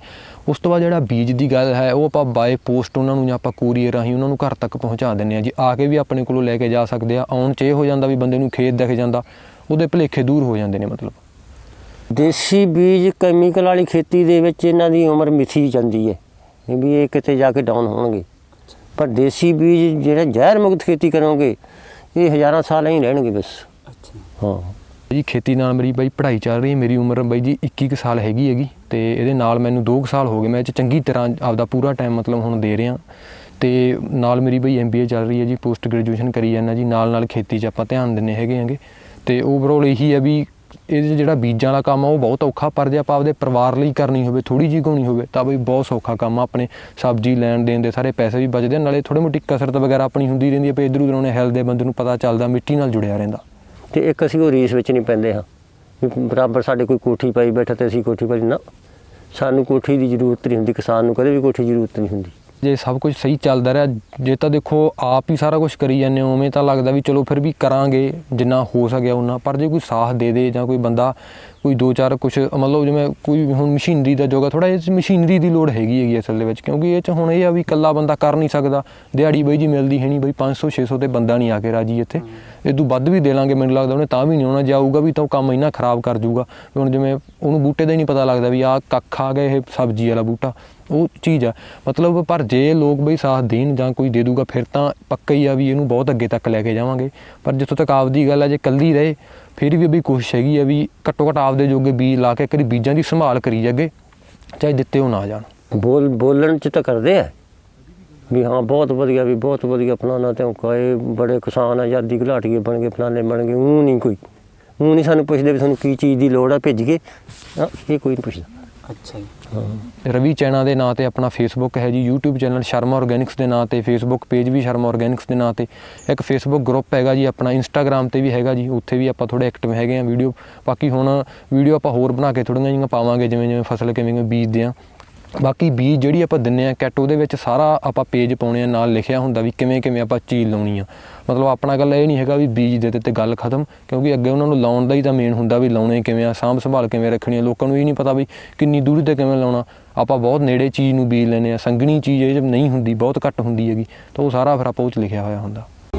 ਉਸ ਤੋਂ ਬਾਅਦ ਜਿਹੜਾ ਬੀਜ ਦੀ ਗੱਲ ਹੈ, ਉਹ ਆਪਾਂ ਬਾਏ ਪੋਸਟ ਉਹਨਾਂ ਨੂੰ ਜਾਂ ਆਪਾਂ ਕੋਰੀਅਰ ਰਾਹੀਂ ਉਹਨਾਂ ਨੂੰ ਘਰ ਤੱਕ ਪਹੁੰਚਾ ਦਿੰਦੇ ਆ ਜੀ। ਆ ਕੇ ਵੀ ਆਪਣੇ ਕੋਲੋਂ ਲੈ ਕੇ ਜਾ ਸਕਦੇ ਆ। ਆਉਣ 'ਚ ਇਹ ਹੋ ਜਾਂਦਾ ਵੀ ਬੰਦੇ ਨੂੰ ਖੇਤ ਦਿਖ ਜਾਂਦਾ, ਉਹਦੇ ਭੁਲੇਖੇ ਦੂਰ ਹੋ ਜਾਂਦੇ ਨੇ ਮਤਲਬ। ਦੇਸੀ ਬੀਜ ਕੈਮੀਕਲ ਵਾਲੀ ਖੇਤੀ ਦੇ ਵਿੱਚ ਇਹਨਾਂ ਦੀ ਉਮਰ ਮਿਥੀ ਜਾਂਦੀ ਹੈ। ਇਹ ਵੀ ਇਹ ਕਿਤੇ ਜਾ ਕੇ ਡਾਊਨ ਹੋਣਗੇ। ਪਰ ਦੇਸੀ ਬੀਜ ਜਿਹੜਾ ਜ਼ਹਿਰ ਮੁਕਤ ਖੇਤੀ ਕਰੋਗੇ ਇਹ ਹਜ਼ਾਰਾਂ ਸਾਲ ਹੀ ਰਹਿਣਗੇ ਬਸ। ਅੱਛਾ। ਹਾਂ। ਜੀ ਖੇਤੀ ਨਾਲ ਮੇਰੀ ਬਾਈ ਪੜ੍ਹਾਈ ਚੱਲ ਰਹੀ ਹੈ। ਮੇਰੀ ਉਮਰ ਬਾਈ ਜੀ 21 ਕੁ ਸਾਲ ਹੈਗੀ ਹੈਗੀ ਤੇ ਇਹਦੇ ਨਾਲ ਮੈਨੂੰ 2 ਸਾਲ ਹੋ ਗਏ। ਮੈਂ ਇਹ 'ਚ ਚੰਗੀ ਤਰ੍ਹਾਂ ਆਪਦਾ ਪੂਰਾ ਟਾਈਮ ਮਤਲਬ ਹੁਣ ਦੇ ਰਿਹਾ। ਤੇ ਨਾਲ ਮੇਰੀ ਬਾਈ ਐਮਬੀਏ ਚੱਲ ਰਹੀ ਹੈ ਜੀ ਪੋਸਟ ਗ੍ਰੈਜੂਏਸ਼ਨ ਕਰੀ ਜਾਂਦਾ ਜੀ। ਨਾਲ ਨਾਲ ਖੇਤੀ 'ਚ ਆਪਾਂ ਧਿਆਨ ਦਿੰਨੇ ਹੈਗੇ ਆਂਗੇ ਤੇ ਓਵਰਆਲ ਇਹੀ ਹੈ ਵੀ ਇਹ 'ਚ ਜਿਹੜਾ ਬੀਜਾਂ ਵਾਲਾ ਕੰਮ ਆ ਉਹ ਬਹੁਤ ਔਖਾ ਪਰ ਜੇ ਆਪਾਂ ਆਪਦੇ ਪਰਿਵਾਰ ਲਈ ਕਰਨੀ ਹੋਵੇ ਥੋੜੀ ਜਿਹੀ ਗਾਉਣੀ ਹੋਵੇ ਤਾਂ ਬਈ ਬਹੁਤ ਸੌਖਾ ਕੰਮ ਆ ਆਪਣੇ ਸਬਜ਼ੀ ਲੈਣ ਦੇਣ ਦੇ ਸਾਰੇ ਪੈਸੇ ਵੀ ਬਚਦੇ ਆ, ਨਾਲੇ ਥੋੜੀ ਮੋਟੀ ਕਸਰਤ ਵਗੈਰਾ ਆਪਣੀ ਹੁੰਦੀ ਰਹਿੰਦੀ ਹੈ ਪਈ ਇਧਰ ਉਧਰ ਉਹਨੇ ਹੈਲ ਦੇ ਬੰਦੇ ਨੂੰ ਪਤਾ ਚੱਲਦਾ ਮਿੱਟੀ ਨਾਲ ਜੁੜਿਆ ਰਹਿੰਦਾ। ਤੇ ਇੱਕ ਅਸੀਂ ਉਹ ਰੀਸ ਵਿੱਚ ਨਹੀਂ ਪੈਂਦੇ ਹਾਂ। ਵੀ ਬਰਾਬਰ ਸਾਡੇ ਕੋਈ ਕੋਠੀ ਪਾਈ ਬੈਠਾ ਤੇ ਅਸੀਂ ਕੋਠੀ ਪਾਈ ਨਾ। ਸਾਨੂੰ ਕੋਠੀ ਦੀ ਜ਼ਰੂਰਤ ਨਹੀਂ ਹੁੰਦੀ ਕਿਸਾਨ ਨੂੰ ਕਦੇ ਵੀ ਕੋਠੀ ਦੀ ਜ਼ਰੂਰਤ ਨਹੀਂ ਹੁੰਦੀ। ਜੇ ਸਭ ਕੁਝ ਸਹੀ ਚੱਲਦਾ ਰਿਹਾ, ਜੇ ਤਾਂ ਦੇਖੋ ਆਪ ਹੀ ਸਾਰਾ ਕੁਝ ਕਰੀ ਜਾਂਦੇ ਹੋ, ਉਵੇਂ ਤਾਂ ਲੱਗਦਾ ਵੀ ਚਲੋ ਫਿਰ ਵੀ ਕਰਾਂਗੇ, ਜਿੰਨਾ ਹੋ ਸਕਿਆ ਉਹਨਾਂ ਪਰ ਜੇ ਕੋਈ ਸਾਥ ਦੇ ਦੇ ਜਾਂ ਕੋਈ ਬੰਦਾ ਕੋਈ ਦੋ ਚਾਰ ਕੁਝ ਮਤਲਬ ਜਿਵੇਂ ਕੋਈ ਹੁਣ ਮਸ਼ੀਨਰੀ ਦਾ ਜੋਗਾ ਥੋੜਾ ਇਸ ਮਸ਼ੀਨਰੀ ਦੀ ਲੋੜ ਹੈਗੀ ਹੈਗੀ ਅਸਲ ਦੇ ਵਿੱਚ, ਕਿਉਂਕਿ ਇਹ ਚ ਹੁਣ ਇਹ ਆ ਵੀ ਇਕੱਲਾ ਬੰਦਾ ਕਰ ਨਹੀਂ ਸਕਦਾ। ਦਿਹਾੜੀ ਬਈ ਜੀ ਮਿਲਦੀ ਹੈ ਨਹੀਂ ਬਈ 500 600 ਤੇ ਬੰਦਾ ਨਹੀਂ ਆ ਕੇ ਰਾਜੀ ਇੱਥੇ। ਇਹ ਤੋਂ ਵੱਧ ਵੀ ਦੇ ਲਾਂਗੇ, ਮੈਨੂੰ ਲੱਗਦਾ ਉਹਨੇ ਤਾਂ ਵੀ ਨਹੀਂ ਆਉਣਾ, ਜਾਊਗਾ ਵੀ ਤਾਂ ਉਹ ਕੰਮ ਇੰਨਾ ਖਰਾਬ ਕਰ ਜੂਗਾ ਵੀ ਹੁਣ ਜਿਵੇਂ ਉਹਨੂੰ ਬੂਟੇ ਦਾ ਹੀ ਨਹੀਂ ਪਤਾ ਲੱਗਦਾ ਵੀ ਆਹ ਕੱਖ ਆ ਗਿਆ ਇਹ ਸਬਜ਼ੀ ਵਾਲਾ ਬੂਟਾ। ਉਹ ਚੀਜ਼ ਆ। ਮਤਲਬ ਪਰ ਜੇ ਲੋਕ ਬਈ ਸਾਥ ਦੇਣ ਜਾਂ ਕੋਈ ਦੇ ਦੂਗਾ, ਫਿਰ ਤਾਂ ਪੱਕਾ ਹੀ ਆ ਵੀ ਇਹਨੂੰ ਬਹੁਤ ਅੱਗੇ ਤੱਕ ਲੈ ਕੇ ਜਾਵਾਂਗੇ। ਪਰ ਜਿੱਥੋਂ ਤੱਕ ਆਪਦੀ ਗੱਲ ਆ, ਜੇ ਕੱਲੀ ਰਹੇ ਫਿਰ ਵੀ ਵੀ ਕੋਸ਼ਿਸ਼ ਹੈਗੀ ਆ ਵੀ ਘੱਟੋ ਘੱਟ ਆਪਦੇ ਜੋਗੇ ਬੀਜ ਲਾ ਕੇ ਕਰੀ ਬੀਜਾਂ ਦੀ ਸੰਭਾਲ ਕਰੀ ਜਾਗੇ, ਚਾਹੇ ਦਿੱਤੇ ਉਹ ਨਾ ਜਾਣ। ਬੋਲ, ਬੋਲਣ ਚ ਤਾਂ ਕਰਦੇ ਆ। ਵੀ ਹਾਂ, ਬਹੁਤ ਵਧੀਆ, ਵੀ ਬਹੁਤ ਵਧੀਆ ਫਲਾਣਾ ਤੇ ਕਹੇ, ਬੜੇ ਕਿਸਾਨ ਆਜ਼ਾਦੀ ਘਲਾਟੀਏ ਬਣ ਗਏ ਫਲਾਣੇ ਬਣ ਗਏ ਉਹ ਨਹੀਂ ਕੋਈ ਉਹ ਨਹੀਂ ਸਾਨੂੰ ਪੁੱਛਦੇ ਵੀ ਤੁਹਾਨੂੰ ਕੀ ਚੀਜ਼ ਦੀ ਲੋੜ ਆ, ਭੇਜ ਕੇ ਇਹ ਕੋਈ ਨਹੀਂ ਪੁੱਛਦਾ। ਅੱਛਾ ਜੀ। ਹਾਂ। ਰਵੀ ਚੈਨਾ ਦੇ ਨਾਂ ਤੇ ਆਪਣਾ ਫੇਸਬੁੱਕ ਹੈ ਜੀ, YouTube ਚੈਨਲ ਸ਼ਰਮਾ ਆਰਗੈਨਿਕਸ ਦੇ ਨਾਂ ਤੇ ਫੇਸਬੁੱਕ ਪੇਜ ਵੀ ਸ਼ਰਮਾ ਆਰਗੈਨਿਕਸ ਦੇ ਨਾਂ ਤੇ, ਇੱਕ ਫੇਸਬੁੱਕ ਗਰੁੱਪ ਹੈਗਾ ਜੀ, ਆਪਣਾ Instagram ਤੇ ਵੀ ਹੈਗਾ ਜੀ, ਉੱਥੇ ਵੀ ਆਪਾਂ ਥੋੜੇ ਐਕਟਿਵ ਹੈਗੇ ਆ ਵੀਡੀਓ, ਬਾਕੀ ਹੁਣ ਵੀਡੀਓ ਆਪਾਂ ਹੋਰ ਬਣਾ ਕੇ ਥੋੜੀਆਂ ਜਿਹੀਆਂ ਪਾਵਾਂਗੇ ਜਿਵੇਂ ਜਿਵੇਂ ਫਸਲ ਕਿਵੇਂ ਕਿਵੇਂ ਬੀਜਦੇ ਆ ਬਾਕੀ ਬੀਜ ਜਿਹੜੀ ਆਪਾਂ ਦਿੰਨੇ ਆ, ਕੈਟ ਉਹਦੇ ਵਿੱਚ ਸਾਰਾ ਆਪਾਂ ਪੇਜ ਪਾਉਣੇ ਆ, ਨਾਲ ਲਿਖਿਆ ਹੁੰਦਾ ਵੀ ਕਿਵੇਂ ਕਿਵੇਂ ਆਪਾਂ ਚੀਜ਼ ਲਾਉਣੀ ਆ। ਮਤਲਬ ਆਪਣਾ ਗੱਲ ਇਹ ਨਹੀਂ ਹੈਗਾ ਵੀ ਬੀਜ ਦੇ ਦਿੱਤੇ ਗੱਲ ਖਤਮ, ਕਿਉਂਕਿ ਅੱਗੇ ਉਹਨਾਂ ਨੂੰ ਲਾਉਣ ਦਾ ਹੀ ਤਾਂ ਮੇਨ ਹੁੰਦਾ ਵੀ ਲਾਉਣੇ ਕਿਵੇਂ ਆ, ਸਾਂਭ ਸੰਭਾਲ ਕਿਵੇਂ ਰੱਖਣੀ ਆ, ਲੋਕਾਂ ਨੂੰ ਇਹ ਨਹੀਂ ਪਤਾ ਵੀ ਕਿੰਨੀ ਦੂਰੀ ਤੇ ਕਿਵੇਂ ਲਾਉਣਾ। ਆਪਾਂ ਬਹੁਤ ਨੇੜੇ ਚੀਜ਼ ਨੂੰ ਬੀਜ ਲੈਨੇ ਆ, ਸੰਘਣੀ ਚੀਜ਼ ਇਹ 'ਚ ਨਹੀਂ ਹੁੰਦੀ, ਬਹੁਤ ਘੱਟ ਹੁੰਦੀ ਹੈਗੀ, ਤਾਂ ਉਹ ਸਾਰਾ ਫਿਰ ਆਪਾਂ ਉਹ 'ਚ ਲਿਖਿਆ ਹੋਇਆ ਹੁੰਦਾ।